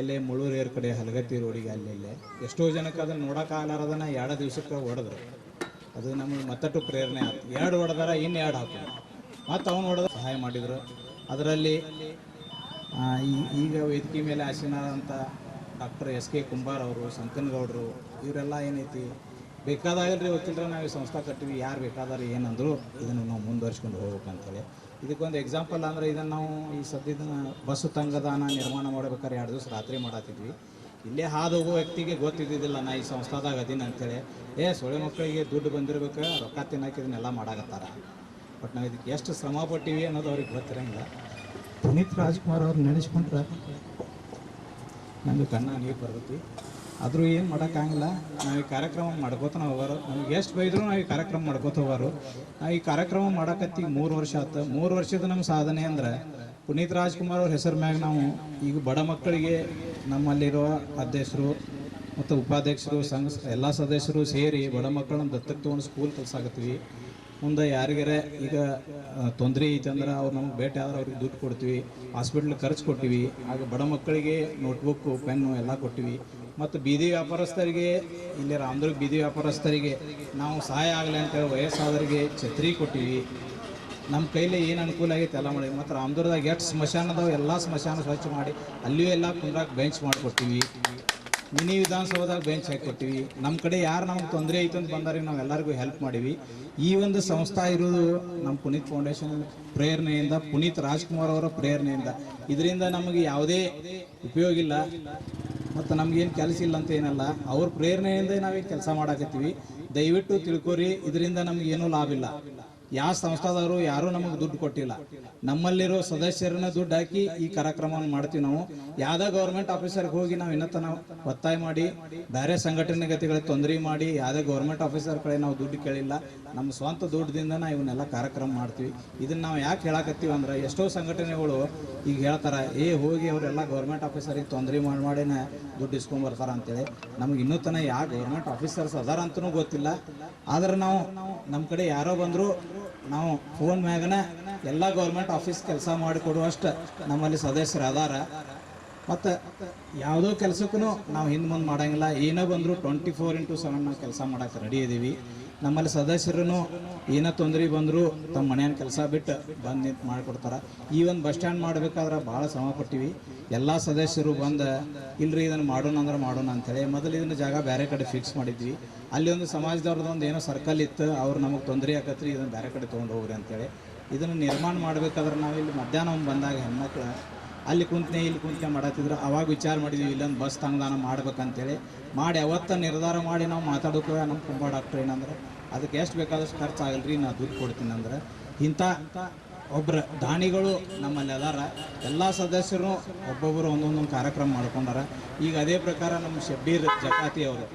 ಎಲ್ಲೇ ಮುಳ್ಳೂರೇರ್ ಕಡೆ, ಹಲಗತ್ತಿ ರೋಡಿಗೆ ಅಲ್ಲೆಲ್ಲೇ ಎಷ್ಟೋ ಜನಕ್ಕೆ ಅದನ್ನು ನೋಡೋಕ್ಕಾಗಲಾರದನ್ನ ಎರಡು ದಿವ್ಸಕ್ಕೆ ಹೊಡೆದ್ರು. ಅದು ನಮಗೆ ಮತ್ತಟ್ಟು ಪ್ರೇರಣೆ ಆಯ್ತು ಎರಡು ಹೊಡೆದಾರ ಇನ್ನು ಎರಡು ಹಾಕೋಣ ಮತ್ತು ಅವ್ನು ಹೊಡೆದ ಸಹಾಯ ಮಾಡಿದರು. ಅದರಲ್ಲಿ ಈಗ ವೇದಿಕೆ ಮೇಲೆ ಆಸೀನಾದಂಥ ಡಾಕ್ಟರ್ ಎಸ್ ಕೆ ಕುಂಬಾರ್ ಅವರು ಸಂಕನಗೌಡರು ಇವರೆಲ್ಲ ಏನೈತಿ, ಬೇಕಾದಾಗಲ್ರಿ ವಕೀಲರ ನಾವು ಈ ಸಂಸ್ಥೆ ಕಟ್ಟಿವಿ ಯಾರು ಬೇಕಾದಾರ ಏನಂದ್ರು ಇದನ್ನು ನಾವು ಮುಂದುವರ್ಸ್ಕೊಂಡು ಹೋಗ್ಬೇಕಂತೇಳಿ. ಇದಕ್ಕೊಂದು ಎಕ್ಸಾಂಪಲ್ ಅಂದರೆ ಇದನ್ನು ನಾವು ಈ ಸದ್ಯದ ಬಸ್ಸು ತಂಗದಾನ ನಿರ್ಮಾಣ ಮಾಡ್ಬೇಕಾದ್ರೆ ಎರಡು ದಿವಸ ರಾತ್ರಿ ಮಾಡತ್ತಿದ್ವಿ ಇಲ್ಲೇ ಹಾದು ಹೋಗೋ ವ್ಯಕ್ತಿಗೆ ಗೊತ್ತಿದ್ದಿದ್ದಿಲ್ಲ, ನಾ ಈ ಸಂಸ್ಥಾದಾಗ ಅದೀನಿ ಅಂತೇಳಿ. ಏ, ಸೊಳ್ಳೆ ಮಕ್ಕಳಿಗೆ ದುಡ್ಡು ಬಂದಿರ್ಬೇಕು, ರೊಕ್ಕ ತಿನ್ನಕ್ಕೆ ಇದನ್ನೆಲ್ಲ ಮಾಡಾಕತ್ತಾರ. ಬಟ್ ನಾವು ಇದಕ್ಕೆ ಎಷ್ಟು ಶ್ರಮ ಪಟ್ಟಿವಿ ಅನ್ನೋದು ಅವ್ರಿಗೆ ಗೊತ್ತಿರಂಗಿಲ್ಲ. ಪುನೀತ್ ರಾಜ್ಕುಮಾರ್ ಅವ್ರು ನೆನೆಸ್ಕೊಂಡ್ರೆ? ನಮಗೆ ಕಣ್ಣ ನೀರು ಬರ್ತೈತಿ. ಆದರೂ ಏನು ಮಾಡೋಕ್ಕಾಗಿಲ್ಲ ನಾವು ಈ ಕಾರ್ಯಕ್ರಮ ಮಾಡ್ಕೋತ ಹೋಗೋರು. ನಮ್ಗೆ ಎಷ್ಟು ಬೈದ್ರು ನಾವು ಈ ಕಾರ್ಯಕ್ರಮ ಮಾಡ್ಕೋತ ಹೋಗೋರು. ನಾವು ಈ ಕಾರ್ಯಕ್ರಮ ಮಾಡಕತ್ತಿ ಮೂರು ವರ್ಷ ಆಯ್ತು ಮೂರು ವರ್ಷದ ನಮ್ಮ ಸಾಧನೆ ಅಂದ್ರೆ ಪುನೀತ್ ರಾಜ್ಕುಮಾರ್ ಅವ್ರ ಹೆಸರು ಮ್ಯಾಗ ನಾವು ಈಗ ಬಡ ಮಕ್ಕಳಿಗೆ ನಮ್ಮಲ್ಲಿರೋ ಅಧ್ಯಕ್ಷರು ಮತ್ತು ಉಪಾಧ್ಯಕ್ಷರು ಸಂಘ ಎಲ್ಲ ಸದಸ್ಯರು ಸೇರಿ ಬಡ ಮಕ್ಕಳನ್ನ ದತ್ತಕ್ಕೆ ತೊಗೊಂಡು ಸ್ಕೂಲ್ ಕಲ್ಸಾಕತ್ತೀವಿ. ಮುಂದೆ ಯಾರಿಗಾರೆ ಈಗ ತೊಂದರೆ ಐತೆ ಅಂದ್ರೆ ಅವ್ರು ನಮ್ಗೆ ಭೇಟಿ ಆದ್ರೆ ಅವ್ರಿಗೆ ದುಡ್ಡು ಕೊಡ್ತೀವಿ ಹಾಸ್ಪಿಟ್ಲ್ ಖರ್ಚು ಕೊಟ್ಟಿವಿ ಆಗ ಬಡ ಮಕ್ಕಳಿಗೆ ನೋಟ್ಬುಕ್ಕು ಪೆನ್ನು ಎಲ್ಲ ಕೊಟ್ಟಿವಿ ಮತ್ತು ಬೀದಿ ವ್ಯಾಪಾರಸ್ಥರಿಗೆ, ಇಲ್ಲಿ ರಾಮದುರ್ಗ ಬೀದಿ ವ್ಯಾಪಾರಸ್ಥರಿಗೆ ನಾವು ಸಹಾಯ ಆಗಲಿ ಅಂತೇಳಿ ವಯಸ್ಸಾದವರಿಗೆ ಛತ್ರಿ ಕೊಟ್ಟಿವಿ. ನಮ್ಮ ಕೈಲಿ ಏನು ಅನುಕೂಲ ಆಗೈತೆ ಎಲ್ಲ ಮಾಡಿ, ಮತ್ತು ರಾಮದುರ್ಗದಾಗ ಎಷ್ಟು ಸ್ಮಶಾನ ಅದಾವೆ, ಎಲ್ಲ ಸ್ಮಶಾನ ಸ್ವಚ್ಛ ಮಾಡಿ, ಅಲ್ಲಿಯೂ ಎಲ್ಲ ಕುಂದ್ರಾಕ್ ಬೆಂಚ್ ಮಾಡಿಕೊಟ್ಟಿವಿ ಮಿನಿ ವಿಧಾನಸೌಧದಾಗ ಬೆಂಚ್ ಹಾಕಿಕೊಟ್ಟಿವಿ. ನಮ್ಮ ಕಡೆ ಯಾರು ನಮ್ಗೆ ತೊಂದರೆ ಐತೆ ಅಂತ ಬಂದವ್ರಿಗೆ ನಾವು ಎಲ್ಲರಿಗೂ ಹೆಲ್ಪ್ ಮಾಡಿವಿ. ಈ ಒಂದು ಸಂಸ್ಥಾ ಇರೋದು ನಮ್ಮ ಪುನೀತ್ ಫೌಂಡೇಶನ್ ಪ್ರೇರಣೆಯಿಂದ, ಪುನೀತ್ ರಾಜ್ಕುಮಾರ್ ಅವರ ಪ್ರೇರಣೆಯಿಂದ. ಇದರಿಂದ ನಮಗೆ ಯಾವುದೇ ಉಪಯೋಗ ಇಲ್ಲ, ಮತ್ತು ನಮಗೇನು ಕೆಲಸ ಇಲ್ಲ ಅಂತ ಏನಲ್ಲ. ಅವ್ರ ಪ್ರೇರಣೆಯಿಂದ ನಾವೀಗ ಕೆಲಸ ಮಾಡಾಕತ್ತೀವಿ. ದಯವಿಟ್ಟು ತಿಳ್ಕೊರಿ, ಇದರಿಂದ ನಮಗೇನೂ ಲಾಭ ಇಲ್ಲ. ಯಾವ ಸಂಸ್ಥಾದವರು ಯಾರೂ ನಮಗೆ ದುಡ್ಡು ಕೊಟ್ಟಿಲ್ಲ. ನಮ್ಮಲ್ಲಿರೋ ಸದಸ್ಯರನ್ನ ದುಡ್ಡು ಹಾಕಿ ಈ ಕಾರ್ಯಕ್ರಮವನ್ನು ಮಾಡ್ತೀವಿ ನಾವು. ಯಾವ್ದೋ ಗೌರ್ಮೆಂಟ್ ಆಫೀಸರ್ಗೆ ಹೋಗಿ ನಾವು ಇನ್ನತ್ತ ನಾವು ಒತ್ತಾಯ ಮಾಡಿ, ಬೇರೆ ಸಂಘಟನೆ ಗತಿಗಳಿಗೆ ತೊಂದರೆ ಮಾಡಿ, ಯಾವುದೇ ಗೌರ್ಮೆಂಟ್ ಆಫೀಸರ್ ಕಡೆ ನಾವು ದುಡ್ಡು ಕೇಳಿಲ್ಲ. ನಮ್ಮ ಸ್ವಂತ ದುಡ್ಡಿಂದ ಇವನ್ನೆಲ್ಲ ಕಾರ್ಯಕ್ರಮ ಮಾಡ್ತೀವಿ. ಇದನ್ನ ನಾವು ಯಾಕೆ ಹೇಳಕತ್ತೀವಿ ಅಂದ್ರೆ ಎಷ್ಟೋ ಸಂಘಟನೆಗಳು ಈಗ ಹೇಳ್ತಾರೆ, ಏ, ಹೋಗಿ ಅವರೆಲ್ಲ ಗೌರ್ಮೆಂಟ್ ಆಫೀಸರಿಗೆ ತೊಂದರೆ ಮಾಡಿ ಮಾಡಿನೇ, ದುಡ್ಡು ಇಸ್ಕೊಂಬರ್ತಾರೆ ಬರ್ತಾರ ಅಂತೇಳಿ. ನಮ್ಗೆ ಇನ್ನೂ ತನ ಯಾವ ಗೌರ್ಮೆಂಟ್ ಆಫೀಸರ್ಸ್ ಅದಾರ ಅಂತನೂ ಗೊತ್ತಿಲ್ಲ. ಆದ್ರೆ ನಾವು ನಮ್ಮ ಕಡೆ ಯಾರೋ ಬಂದರೂ ನಾವು ಫೋನ್ ಮ್ಯಾಗನ ಎಲ್ಲ ಗೌರ್ಮೆಂಟ್ ಆಫೀಸ್ ಕೆಲಸ ಮಾಡಿಕೊಡುವಷ್ಟು ನಮ್ಮಲ್ಲಿ ಸದಸ್ಯರು ಅದಾರ. ಮತ್ತು ಯಾವುದೋ ಕೆಲಸಕ್ಕೂ ನಾವು ಹಿಂದೆ ಮುಂದೆ ಮಾಡಂಗಿಲ್ಲ. ಏನೋ ಬಂದರೂ ಟ್ವೆಂಟಿ ಫೋರ್ ಇಂಟು ಸೆವೆನ್ ನಾವು ಕೆಲಸ ಮಾಡೋಕ್ಕೆ ರೆಡಿ ಇದ್ದೀವಿ ನಮ್ಮಲ್ಲಿ ಸದಸ್ಯರು ಏನೋ ತೊಂದರೆ ಬಂದರೂ ತಮ್ಮ ಮನೆಯನ್ನು ಕೆಲಸ ಬಿಟ್ಟು ಬಂದು ನಿಂತು ಮಾಡಿಕೊಡ್ತಾರೆ. ಈ ಒಂದು ಬಸ್ ಸ್ಟ್ಯಾಂಡ್ ಮಾಡಬೇಕಾದ್ರೆ ಭಾಳ ಶ್ರಮ ಪಟ್ಟಿವಿ. ಎಲ್ಲ ಸದಸ್ಯರು ಬಂದು, ಇಲ್ರಿ ಇದನ್ನು ಮಾಡೋಣ ಅಂದ್ರೆ ಮಾಡೋಣ ಅಂತೇಳಿ. ಮೊದಲು ಇದನ್ನು ಜಾಗ ಬೇರೆ ಕಡೆ ಫಿಕ್ಸ್ ಮಾಡಿದ್ವಿ. ಅಲ್ಲಿ ಒಂದು ಸಮಾಜದವ್ರದ್ದು ಒಂದು ಏನೋ ಸರ್ಕಲ್ ಇತ್ತು. ಅವ್ರು ನಮಗೆ ತೊಂದರೆ ಆಗತ್ರಿ ಇದನ್ನು ಬೇರೆ ಕಡೆ ತೊಗೊಂಡು ಹೋಗ್ರಿ ಅಂತೇಳಿ. ಇದನ್ನು ನಿರ್ಮಾಣ ಮಾಡಬೇಕಾದ್ರೆ ನಾವು ಇಲ್ಲಿ ಮಧ್ಯಾಹ್ನ ಬಂದಾಗ ಹೆಣ್ಮಕ್ಳು, ಅಲ್ಲಿ ಕುಂತನೆ, ಇಲ್ಲಿ ಕುಂತ್ಕೆ ಮಾಡತ್ತಿದ್ರು. ಅವಾಗ ವಿಚಾರ ಮಾಡಿದ್ವಿ ಇಲ್ಲೊಂದು ಬಸ್ ತಂಗದಾನ ಮಾಡ್ಬೇಕಂತೇಳಿ. ಮಾಡಿ ಅವತ್ತ ನಿರ್ಧಾರ ಮಾಡಿ ನಾವು ಮಾತಾಡೋಕೆ ನಮ್ಮ ಕುಂಬ ಡಾಕ್ಟ್ರ್ ಏನಂದ್ರೆ. ಅದಕ್ಕೆ ಎಷ್ಟು ಬೇಕಾದಷ್ಟು ಖರ್ಚು ನಾನು ದುಡ್ಡು ಕೊಡ್ತೀನಿ ಅಂದ್ರೆ. ಇಂಥ ಒಬ್ಬರ ದಾನಿಗಳು ನಮ್ಮಲ್ಲಿ ಅದಾರ ಎಲ್ಲ ಸದಸ್ಯರು ಒಬ್ಬೊಬ್ಬರು ಒಂದೊಂದೊಂದು ಕಾರ್ಯಕ್ರಮ ಮಾಡ್ಕೊಂಡಾರ. ಈಗ ಅದೇ ಪ್ರಕಾರ ನಮ್ಮ ಶಬ್ಬೀರ್ ಜಕಾತಿ ಅವರು.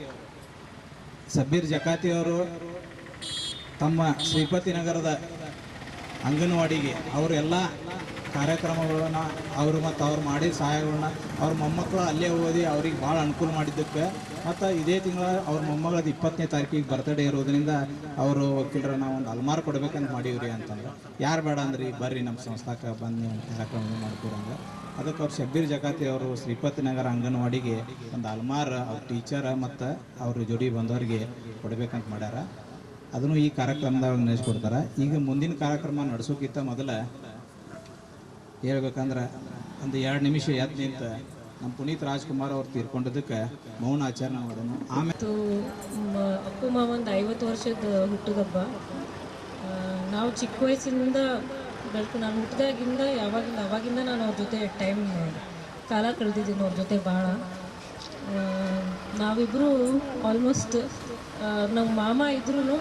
ಶಬ್ಬೀರ್ ಜಕಾತಿ ಅವರು ತಮ್ಮ ಶ್ರೀಪತಿ ನಗರದ ಅಂಗನವಾಡಿಗೆ ಅವರೆಲ್ಲ ಕಾರ್ಯಕ್ರಮಗಳನ್ನ ಅವರು ಮತ್ತು ಅವ್ರು ಮಾಡಿದ ಸಹಾಯಗಳನ್ನ ಅವ್ರ ಮೊಮ್ಮಕ್ಕಳು ಅಲ್ಲೇ ಓದಿ ಅವ್ರಿಗೆ ಭಾಳ ಅನುಕೂಲ ಮಾಡಿದ್ದಕ್ಕೆ. ಮತ್ತು ಇದೇ ತಿಂಗಳ ಅವ್ರ ಮೊಮ್ಮಗಳದ್ದು ಇಪ್ಪತ್ತನೇ ತಾರೀಕಿಗೆ ಬರ್ತಡೇ ಇರೋದ್ರಿಂದ ಅವರು ವಕೀಲರ ನಾವು ಒಂದು ಅಲ್ಮಾರ್ ಕೊಡ್ಬೇಕಂತ ಮಾಡೀವ್ರಿ ಅಂತಂದ್ರೆ. ಯಾರು ಬೇಡ ಅಂದ್ರಿ, ಬರ್ರಿ ನಮ್ಮ ಸಂಸ್ಥಾಕ್ಕೆ ಬಂದು ನೀವು ಕಾರ್ಯಕ್ರಮ ಮಾಡ್ಕೊಡಂಗೆ ಅದಕ್ಕೆ ಅವ್ರು ಶಬ್ಬೀರ್ ಜಕಾತಿ ಅವರು ಶ್ರೀಪತಿ ನಗರ ಅಂಗನವಾಡಿಗೆ ಒಂದು ಅಲ್ಮಾರ್ ಅವ್ರ ಟೀಚರ್ ಮತ್ತು ಅವ್ರ ಜೋಡಿ ಬಂದವರಿಗೆ ಕೊಡಬೇಕಂತ ಮಾಡ್ಯಾರ. ಅದನ್ನು ಈ ಕಾರ್ಯಕ್ರಮದಾಗ ನಡೆಸ್ಕೊಡ್ತಾರೆ ಈಗ ಮುಂದಿನ ಕಾರ್ಯಕ್ರಮ ನಡೆಸೋಕ್ಕಿಂತ ಮೊದಲ ಹೇಳ್ಬೇಕಂದ್ರೆ ಒಂದು ಎರಡು ನಿಮಿಷ ಎದ್ದು ನಿಂತ ನಮ್ಮ ಪುನೀತ್ ರಾಜ್ಕುಮಾರ್ ಅವ್ರು ತೀರ್ಕೊಂಡಿದ್ದಕ್ಕೆ ಮೌನ ಆಚರಣೆ ಮಾಡೋಣ. ಆಮೇಲೆ ಅಪ್ಪು ಮಾವ ಒಂದು ಐವತ್ತು ವರ್ಷದ ಹುಟ್ಟುಹಬ್ಬ. ಆ, ನಾವು ಚಿಕ್ಕ ವಯಸ್ಸಿನಿಂದ ಬೆಳ್ಕು ನಾನು ಹುಟ್ಟಿದಾಗಿಂದ ಯಾವಾಗಿಂದ ಅವಾಗಿಂದ ನಾನು ಅವ್ರ ಜೊತೆ ಟೈಮ್ ಕಾಲ ಕಳೆದಿದ್ದೀನಿ ಅವ್ರ ಜೊತೆ ಭಾಳ. ನಾವಿಬ್ಬರು ಆಲ್ಮೋಸ್ಟ್ ನಮ್ಮ ಮಾಮ ಇದ್ರೂ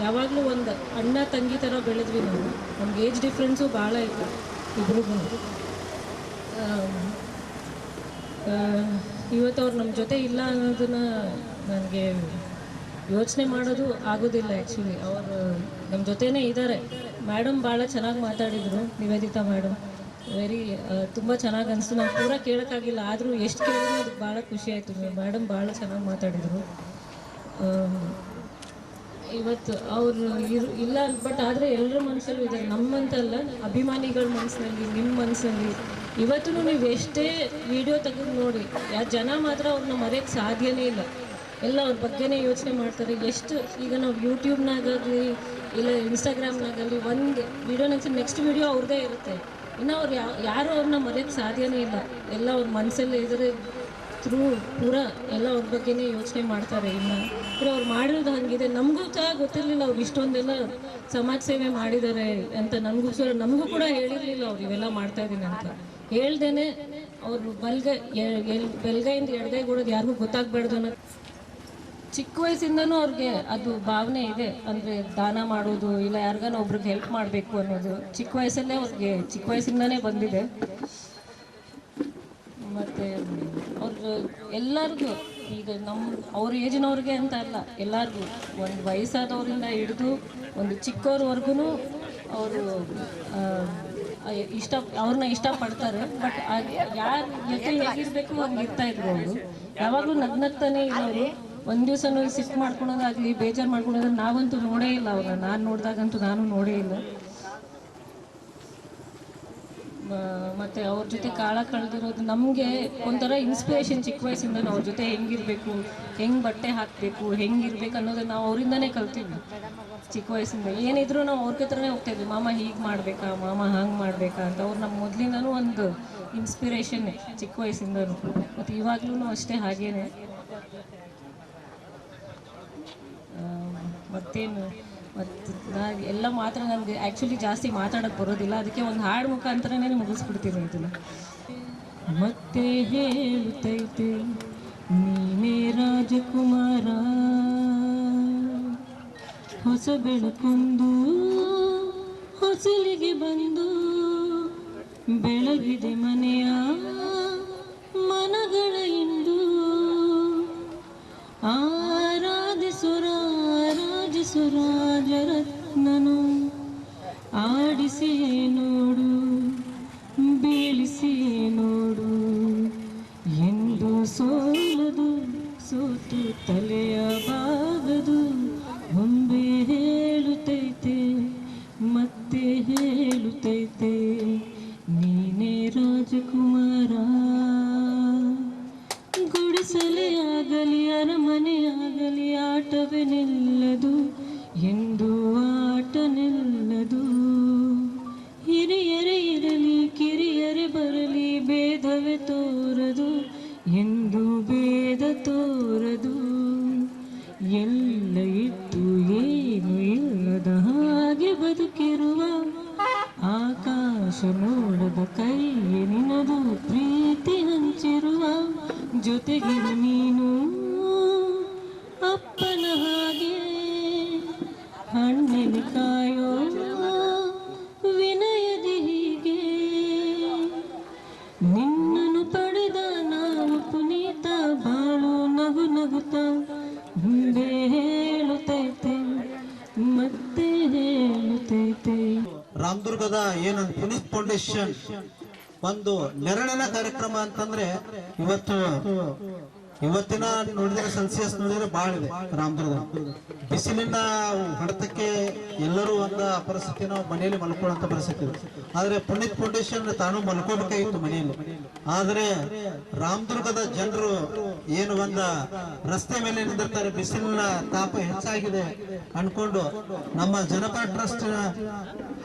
ಯಾವಾಗಲೂ ಒಂದು ಅಣ್ಣ ತಂಗಿ ಥರ ಬೆಳೆದ್ವಿ ನಾವು. ನಮ್ಗೆ ಏಜ್ ಡಿಫ್ರೆನ್ಸು ಭಾಳ ಇತ್ತು ಇವತ್ತು ಅವ್ರು ನಮ್ಮ ಜೊತೆ ಇಲ್ಲ ಅನ್ನೋದನ್ನ ನನಗೆ ಯೋಚನೆ ಮಾಡೋದು ಆಗೋದಿಲ್ಲ ಆ್ಯಕ್ಚುಲಿ ಅವರು ನಮ್ಮ ಜೊತೆನೇ ಇದ್ದಾರೆ. ಮೇಡಮ್ ಭಾಳ ಚೆನ್ನಾಗಿ ಮಾತಾಡಿದರು, ನಿವೇದಿತಾ ಮೇಡಮ್ ವೆರಿ ತುಂಬ ಚೆನ್ನಾಗಿ ಅನಿಸ್ತು. ನಾವು ಪೂರ ಕೇಳೋಕ್ಕಾಗಿಲ್ಲ, ಆದರೂ ಎಷ್ಟು ಕೇಳಿದ್ರು ಅದಕ್ಕೆ ಭಾಳ ಖುಷಿ ಆಯಿತು. ಮೇಡಮ್ ಭಾಳ ಚೆನ್ನಾಗಿ ಮಾತಾಡಿದರು. ಇವತ್ತು ಅವರು ಇರು ಇಲ್ಲ ಬಟ್ ಆದರೆ ಎಲ್ಲರ ಮನಸ್ಸಲ್ಲೂ ಇದೆ ನಮ್ಮಂತಲ್ಲ, ಅಭಿಮಾನಿಗಳ ಮನಸ್ಸಿನಲ್ಲಿ ನಿಮ್ಮ ಮನಸ್ಸಲ್ಲಿ ಇವತ್ತು ನೀವು ಎಷ್ಟೇ ವಿಡಿಯೋ ತೆಗೆದು ನೋಡಿ, ಯಾ ಜನ ಮಾತ್ರ ಅವ್ರನ್ನ ಮರೆಯೋಕ್ಕೆ ಸಾಧ್ಯನೇ ಇಲ್ಲ. ಎಲ್ಲ ಅವ್ರ ಬಗ್ಗೆನೇ ಯೋಚನೆ ಮಾಡ್ತಾರೆ. ಎಷ್ಟು ಈಗ ನಾವು ಯೂಟ್ಯೂಬ್ನಾಗಲಿ ಇಲ್ಲ ಇನ್ಸ್ಟಾಗ್ರಾಮ್ನಾಗಲಿ ಒಂದು ವಿಡಿಯೋ ನೆಕ್ಸ್ಟ್ ನೆಕ್ಸ್ಟ್ ವಿಡಿಯೋ ಅವ್ರದ್ದೇ ಇರುತ್ತೆ. ಇನ್ನು ಅವ್ರು ಯಾರು ಅವ್ರನ್ನ ಮರೆಯೋಕ್ಕೆ ಸಾಧ್ಯನೇ ಇಲ್ಲ. ಎಲ್ಲ ಅವ್ರ ಮನಸ್ಸಲ್ಲೇ ಇದ್ರೆ ಥ್ರೂ ಪೂರ ಎಲ್ಲ ಅವ್ರ ಬಗ್ಗೆನೇ ಯೋಚನೆ ಮಾಡ್ತಾರೆ ಇನ್ನು. ಪೂರ ಅವ್ರು ಮಾಡಿರೋದು ಹಂಗಿದೆ. ನಮಗೂ ಸಹ ಗೊತ್ತಿರಲಿಲ್ಲ ಅವ್ರು ಇಷ್ಟೊಂದೆಲ್ಲ ಸಮಾಜ ಸೇವೆ ಮಾಡಿದ್ದಾರೆ ಅಂತ ನನಗೂ ಸಹ, ನಮಗೂ ಕೂಡ ಹೇಳಿರಲಿಲ್ಲ ಅವ್ರು ಇವೆಲ್ಲ ಮಾಡ್ತಾ ಇದ್ದೀನಿ ಅಂತ. ಹೇಳ್ದೇನೆ ಅವರು ಬಲ್ಗೈ ಎಲ್, ಬೆಲ್ಗೈಯಿಂದ ಎಡಗೈ ಕೊಡೋದು ಯಾರಿಗೂ ಗೊತ್ತಾಗಬಾರ್ದು ಅನ್ನೋ ಚಿಕ್ಕ ವಯಸ್ಸಿಂದನೂ ಅವ್ರಿಗೆ ಅದು ಭಾವನೆ ಇದೆ. ಅಂದರೆ ದಾನ ಮಾಡೋದು, ಇಲ್ಲ ಯಾರಿಗಾನ ಒಬ್ರಿಗೆ ಹೆಲ್ಪ್ ಮಾಡಬೇಕು ಅನ್ನೋದು ಚಿಕ್ಕ ವಯಸ್ಸಲ್ಲೇ ಅವ್ರಿಗೆ ಚಿಕ್ಕ ವಯಸ್ಸಿಂದನೇ ಬಂದಿದೆ. ಮತ್ತು ಅವ್ರದ್ದು ಎಲ್ಲರಿಗೂ ಈಗ ನಮ್ಮ ಅವ್ರ ಏಜಿನವ್ರಿಗೆ ಅಂತ ಅಲ್ಲ, ಎಲ್ಲರಿಗೂ ಒಂದು ವಯಸ್ಸಾದವರಿಂದ ಹಿಡಿದು ಒಂದು ಚಿಕ್ಕವ್ರವರೆಗೂ ಅವರು ಇಷ್ಟ ಅವ್ರನ್ನ ಇಷ್ಟಪಡ್ತಾರೆ. ಬಟ್ ಯಾರ ಜೊತೆ ಹೇಗಿರ್ಬೇಕು ಹಂಗೆ ಇರ್ತಾ ಇದ್ರು ಅವರು. ಯಾವಾಗಲೂ ನಗ್ನಗ್ತಾನೆ ಇರೋರು. ಒಂದು ದಿವಸನೂ ಸಿಟ್ಟು ಮಾಡ್ಕೊಳೋದಾಗಲಿ, ಬೇಜಾರು ಮಾಡ್ಕೊಳೋದಾಗಲಿ ನಾವಂತೂ ನೋಡೇ ಇಲ್ಲ ಅವ್ರನ್ನ. ನಾನು ನೋಡಿದಾಗಂತೂ ನಾನು ನೋಡೇ ಇಲ್ಲ. ಮತ್ತೆ ಅವ್ರ ಜೊತೆ ಕಾಲ ಕಳೆದಿರೋದು ನಮಗೆ ಒಂಥರ ಇನ್ಸ್ಪಿರೇಷನ್ ಚಿಕ್ಕ ವಯಸ್ಸಿಂದ ಅವ್ರ ಜೊತೆ ಹೆಂಗಿರಬೇಕು, ಹೆಂಗೆ ಬಟ್ಟೆ ಹಾಕಬೇಕು, ಹೆಂಗಿರ್ಬೇಕು ಅನ್ನೋದನ್ನ ನಾವು ಅವರಿಂದನೇ ಕಲ್ತಿದ್ವಿ. ಚಿಕ್ಕ ವಯಸ್ಸಿಂದ. ಏನಿದ್ರು ನಾವು ಅವ್ರ ಹತ್ರನೇ ಹೋಗ್ತಾಯಿದ್ವಿ ಮಾಮ ಹೀಗೆ ಮಾಡಬೇಕಾ, ಮಾಮ ಹಂಗೆ ಮಾಡಬೇಕಾ ಅಂತ. ಅವ್ರು ನಮ್ಮ ಮೊದಲಿಂದನೂ ಒಂದು ಇನ್ಸ್ಪಿರೇಷನ್ನೇ ಚಿಕ್ಕ ವಯಸ್ಸಿಂದನೂ. ಮತ್ತು ಇವಾಗ್ಲೂ ಅಷ್ಟೇ ಹಾಗೇನೆ. ಮತ್ತೇನು? ಮತ್ತು ನಾವು ಎಲ್ಲ ಮಾತ್ರ ನಮಗೆ ಆ್ಯಕ್ಚುಲಿ ಜಾಸ್ತಿ ಮಾತಾಡೋಕ್ಕೆ ಬರೋದಿಲ್ಲ. ಅದಕ್ಕೆ ಒಂದು ಹಾಡು ಮುಖಾಂತರನೇ ಮುಗಿಸ್ಬಿಡ್ತೀನಿ ಇದನ್ನು ಮತ್ತೆ ಹೇಳುತ್ತೈತೆ ನೀನೇ ರಾಜಕುಮಾರ, ಹೊಸ ಬೆಳಕೊಂದು, ಹೊಸಲಿಗೆ ಬಂದು, ಬೆಳಗಿದೆ ಮನೆಯ ಮನಗಳ ಇಂದು ಆರಾಧಿಸುರಾರಾಜಿಸುರಾಜರತ್ನನು ಆಡಿಸಿ ನೋಡು ಬೀಳಿಸಿ ನೋಡು. ಎಂದು ಸೋಲದು ಸೋತು ತಲೆಯ ನೀನು ಅಪ್ಪನ ಹಾಗೆ ಹಣ್ಣಿನ ಕಾಯೋ ವಿನಯದಿ ಹೀಗೆ. ನಿನ್ನನ್ನು ಪಡೆದ ನಾವು ಪುನೀತ ಬಾಳು ನಗು ನಗುತ್ತ ಮುಂದೆ ಹೇಳುತ್ತೈತೆ, ಮತ್ತೆ ಹೇಳುತ್ತೈತೆ. ರಾಮದುರ್ಗದ ಏನು ಪುನೀತ್ ಫೌಂಡೇಶನ್ ಒಂದು ನೆರಳಿನ ಕಾರ್ಯಕ್ರಮ ಅಂತಂದ್ರೆ ಇವತ್ತು ಇವತ್ತಿನ ನೋಡಿದ್ರೆ ಸೆಲ್ಸಿಯಸ್ ನೋಡಿದ್ರೆ ಬಹಳ ಇದೆ, ರಾಮದುರ್ಗ. ಬಿಸಿಲಿನ ಹೊಡೆತಕ್ಕೆ ಎಲ್ಲರೂ ಒಂದ ಪರಿಸ್ಥಿತಿ ನಾವು ಮನೆಯಲ್ಲಿ ಮಲ್ಕೊಳ್ಳುವಂತ ಪರಿಸ್ಥಿತಿ ಇದೆ. ಆದ್ರೆ ಪುನೀತ್ ಫೌಂಡೇಶನ್ ತಾನು ಮಲ್ಕೋಬೇಕಾಗಿತ್ತು ಮನೆಯಲ್ಲಿ. ಆದ್ರೆ ರಾಮದುರ್ಗದ ಜನರು ಏನು ಒಂದ ರಸ್ತೆ ಮೇಲೆ ನಿಂತಿರ್ತಾರೆ, ಬಿಸಿಲಿನ ತಾಪ ಹೆಚ್ಚಾಗಿದೆ ಅನ್ಕೊಂಡು ನಮ್ಮ ಜನಪರ ಟ್ರಸ್ಟ್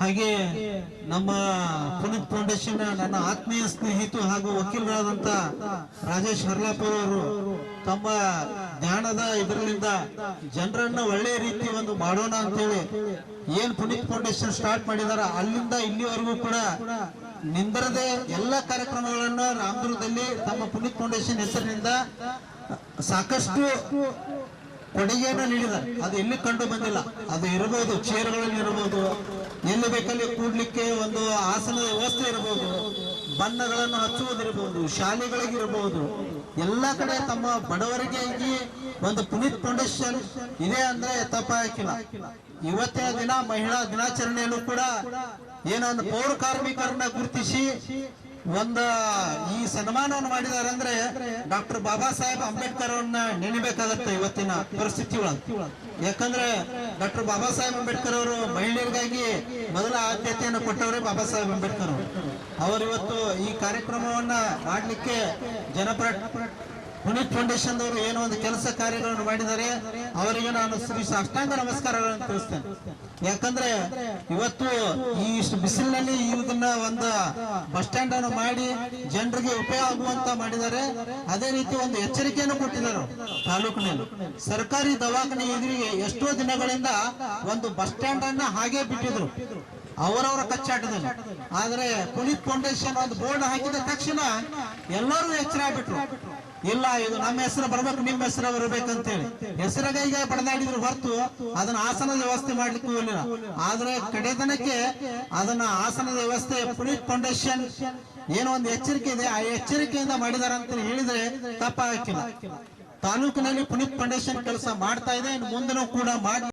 ಹಾಗೆ ನಮ್ಮ ಪುನೀತ್ ಫೌಂಡೇಶನ್ ನನ್ನ ಆತ್ಮೀಯ ಸ್ನೇಹಿತರು ಹಾಗೂ ವಕೀಲರಾದಂತ ರಾಜೇಶ್ ಹರ್ಲಾಪುರ್ ಅವರು ತಮ್ಮ ಜ್ಞಾನದ ಇದರಿಂದ ಜನರನ್ನ ಒಳ್ಳೆಯ ರೀತಿ ಒಂದು ಮಾಡೋಣ ಅಂತೇಳಿ ಏನ್ ಪುನೀತ್ ಫೌಂಡೇಶನ್ ಸ್ಟಾರ್ಟ್ ಮಾಡಿದಾರ, ಅಲ್ಲಿಂದ ಇಲ್ಲಿವರೆಗೂ ಕೂಡ ನಿಂದರದೆ ಎಲ್ಲ ಕಾರ್ಯಕ್ರಮಗಳನ್ನು ರಾಮದುರ್ಗದಲ್ಲಿ ತಮ್ಮ ಪುನೀತ್ ಫೌಂಡೇಶನ್ ಹೆಸರಿನಿಂದ ಸಾಕಷ್ಟು ಕೊಡುಗೆಯನ್ನು ನೀಡಿದ್ದಾರೆ. ಅದು ಎಲ್ಲಿ ಕಂಡು ಬಂದಿಲ್ಲ. ಅದು ಇರಬಹುದು ಚೇರ್ಗಳಲ್ಲಿ ಇರಬಹುದು ಎಲ್ಲಿ ಬೇಕಲ್ಲಿ ಕೂಡ್ಲಿಕ್ಕೆ ಒಂದು ಆಸನ ವ್ಯವಸ್ಥೆ ಇರಬಹುದು. ಬಣ್ಣಗಳನ್ನು ಹಚ್ಚುವುದಿರಬಹುದು, ಶಾಲೆಗಳಿಗಿರಬಹುದು. ಎಲ್ಲ ಕಡೆ ತಮ್ಮ ಬಡವರಿಗೆ ಒಂದು ಪುನೀತ್ ಫೌಂಡೇಶನ್ ಇದೆ ಅಂದ್ರೆ ತಪ್ಪಾಕಿಲ್ಲ ಇವತ್ತಿನ ದಿನ ಮಹಿಳಾ ದಿನಾಚರಣೆಯಲ್ಲೂ ಕೂಡ ಏನೊಂದು ಪೌರ ಕಾರ್ಮಿಕರನ್ನ ಗುರುತಿಸಿ ಒಂದ ಈ ಸನ್ಮಾನವನ್ನು ಮಾಡಿದಾರೆ ಅಂದ್ರೆ ಡಾಕ್ಟರ್ ಬಾಬಾ ಸಾಹೇಬ್ ಅಂಬೇಡ್ಕರ್ ಅವ್ರನ್ನ ನೆನಬೇಕಾಗತ್ತೆ ಇವತ್ತಿನ ಪರಿಸ್ಥಿತಿ ಒಳಗೆ ಯಾಕಂದ್ರೆ ಡಾಕ್ಟರ್ ಬಾಬಾ ಸಾಹೇಬ್ ಅಂಬೇಡ್ಕರ್ ಅವರು ಮಹಿಳೆಯರಿಗಾಗಿ ಮೊದಲ ಆದ್ಯತೆಯನ್ನು ಕೊಟ್ಟವರೇ ಬಾಬಾ ಸಾಹೇಬ್ ಅಂಬೇಡ್ಕರ್ ಅವರು. ಅವರು ಇವತ್ತು ಈ ಕಾರ್ಯಕ್ರಮವನ್ನ ಮಾಡ್ಲಿಕ್ಕೆ ಜನಪ್ರ ಪುನೀತ್ ಫೌಂಡೇಶನ್ ಅವರು ಏನೋ ಒಂದು ಕೆಲಸ ಕಾರ್ಯಗಳನ್ನು ಮಾಡಿದ್ದಾರೆ. ಅವರಿಗೆ ನಾನು ಶ್ರೀ ಸಾಷ್ಟಾಂಗ ನಮಸ್ಕಾರಗಳನ್ನು ತಿಳಿಸ್ತೇನೆ. ಯಾಕಂದ್ರೆ ಇವತ್ತು ಈ ಇಷ್ಟು ಬಿಸಿಲಿನಲ್ಲಿ ಇದನ್ನ ಒಂದು ಬಸ್ ಸ್ಟ್ಯಾಂಡ್ ಅನ್ನು ಮಾಡಿ ಜನರಿಗೆ ಉಪಯೋಗ ಆಗುವಂತ ಮಾಡಿದ್ದಾರೆ. ಅದೇ ರೀತಿ ಒಂದು ಎಚ್ಚರಿಕೆಯನ್ನು ಕೊಟ್ಟಿದ್ದಾರೆ ತಾಲೂಕಿನಲ್ಲಿ. ಸರ್ಕಾರಿ ದವಾಖಾನೆ ಎದುರಿಗೆ ಎಷ್ಟೋ ದಿನಗಳಿಂದ ಒಂದು ಬಸ್ ಸ್ಟ್ಯಾಂಡ್ ಅನ್ನ ಹಾಗೆ ಬಿಟ್ಟಿದ್ರು. ಅವರವರ ಕಚ್ಚಾಟದಲ್ಲಿ. ಆದ್ರೆ ಪುನೀತ್ ಫೌಂಡೇಶನ್ ಒಂದು ಬೋರ್ಡ್ ಹಾಕಿದ ತಕ್ಷಣ ಎಲ್ಲರೂ ಎಚ್ಚರ ಆಗ್ಬಿಟ್ರು. ಇಲ್ಲ, ಇದು ನಮ್ಮ ಹೆಸರು ಬರ್ಬೇಕು, ನಿಮ್ಮ ಹೆಸರು ಬರ್ಬೇಕಂತ ಹೇಳಿ ಹೆಸರ ಕೈಗೆ ಪಡೆದಾಡಿದ್ರು ಹೊರತು ಅದನ್ನ ಆಸನದ ವ್ಯವಸ್ಥೆ ಮಾಡ್ಲಿಕ್ಕೆ ಹೋಗಲಿಲ್ಲ. ಆದ್ರೆ ಕಡೆತನಕ್ಕೆ ಅದನ್ನ ಆಸನದ ವ್ಯವಸ್ಥೆ ಪುನೀತ್ ಫೌಂಡೇಶನ್ ಏನೋ ಒಂದು ಎಚ್ಚರಿಕೆ ಇದೆ. ಆ ಎಚ್ಚರಿಕೆಯಿಂದ ಮಾಡಿದಾರೆ ಅಂತ ಹೇಳಿದ್ರೆ ತಪ್ಪಾಗಿಲ್ಲ ತಾಲೂಕಿನಲ್ಲಿ ಪುನೀತ್ ಫೌಂಡೇಶನ್ ಕೆಲಸ ಮಾಡ್ತಾ ಇದೆ. ಮುಂದೆನೂ ಕೂಡ ಮಾಡಿ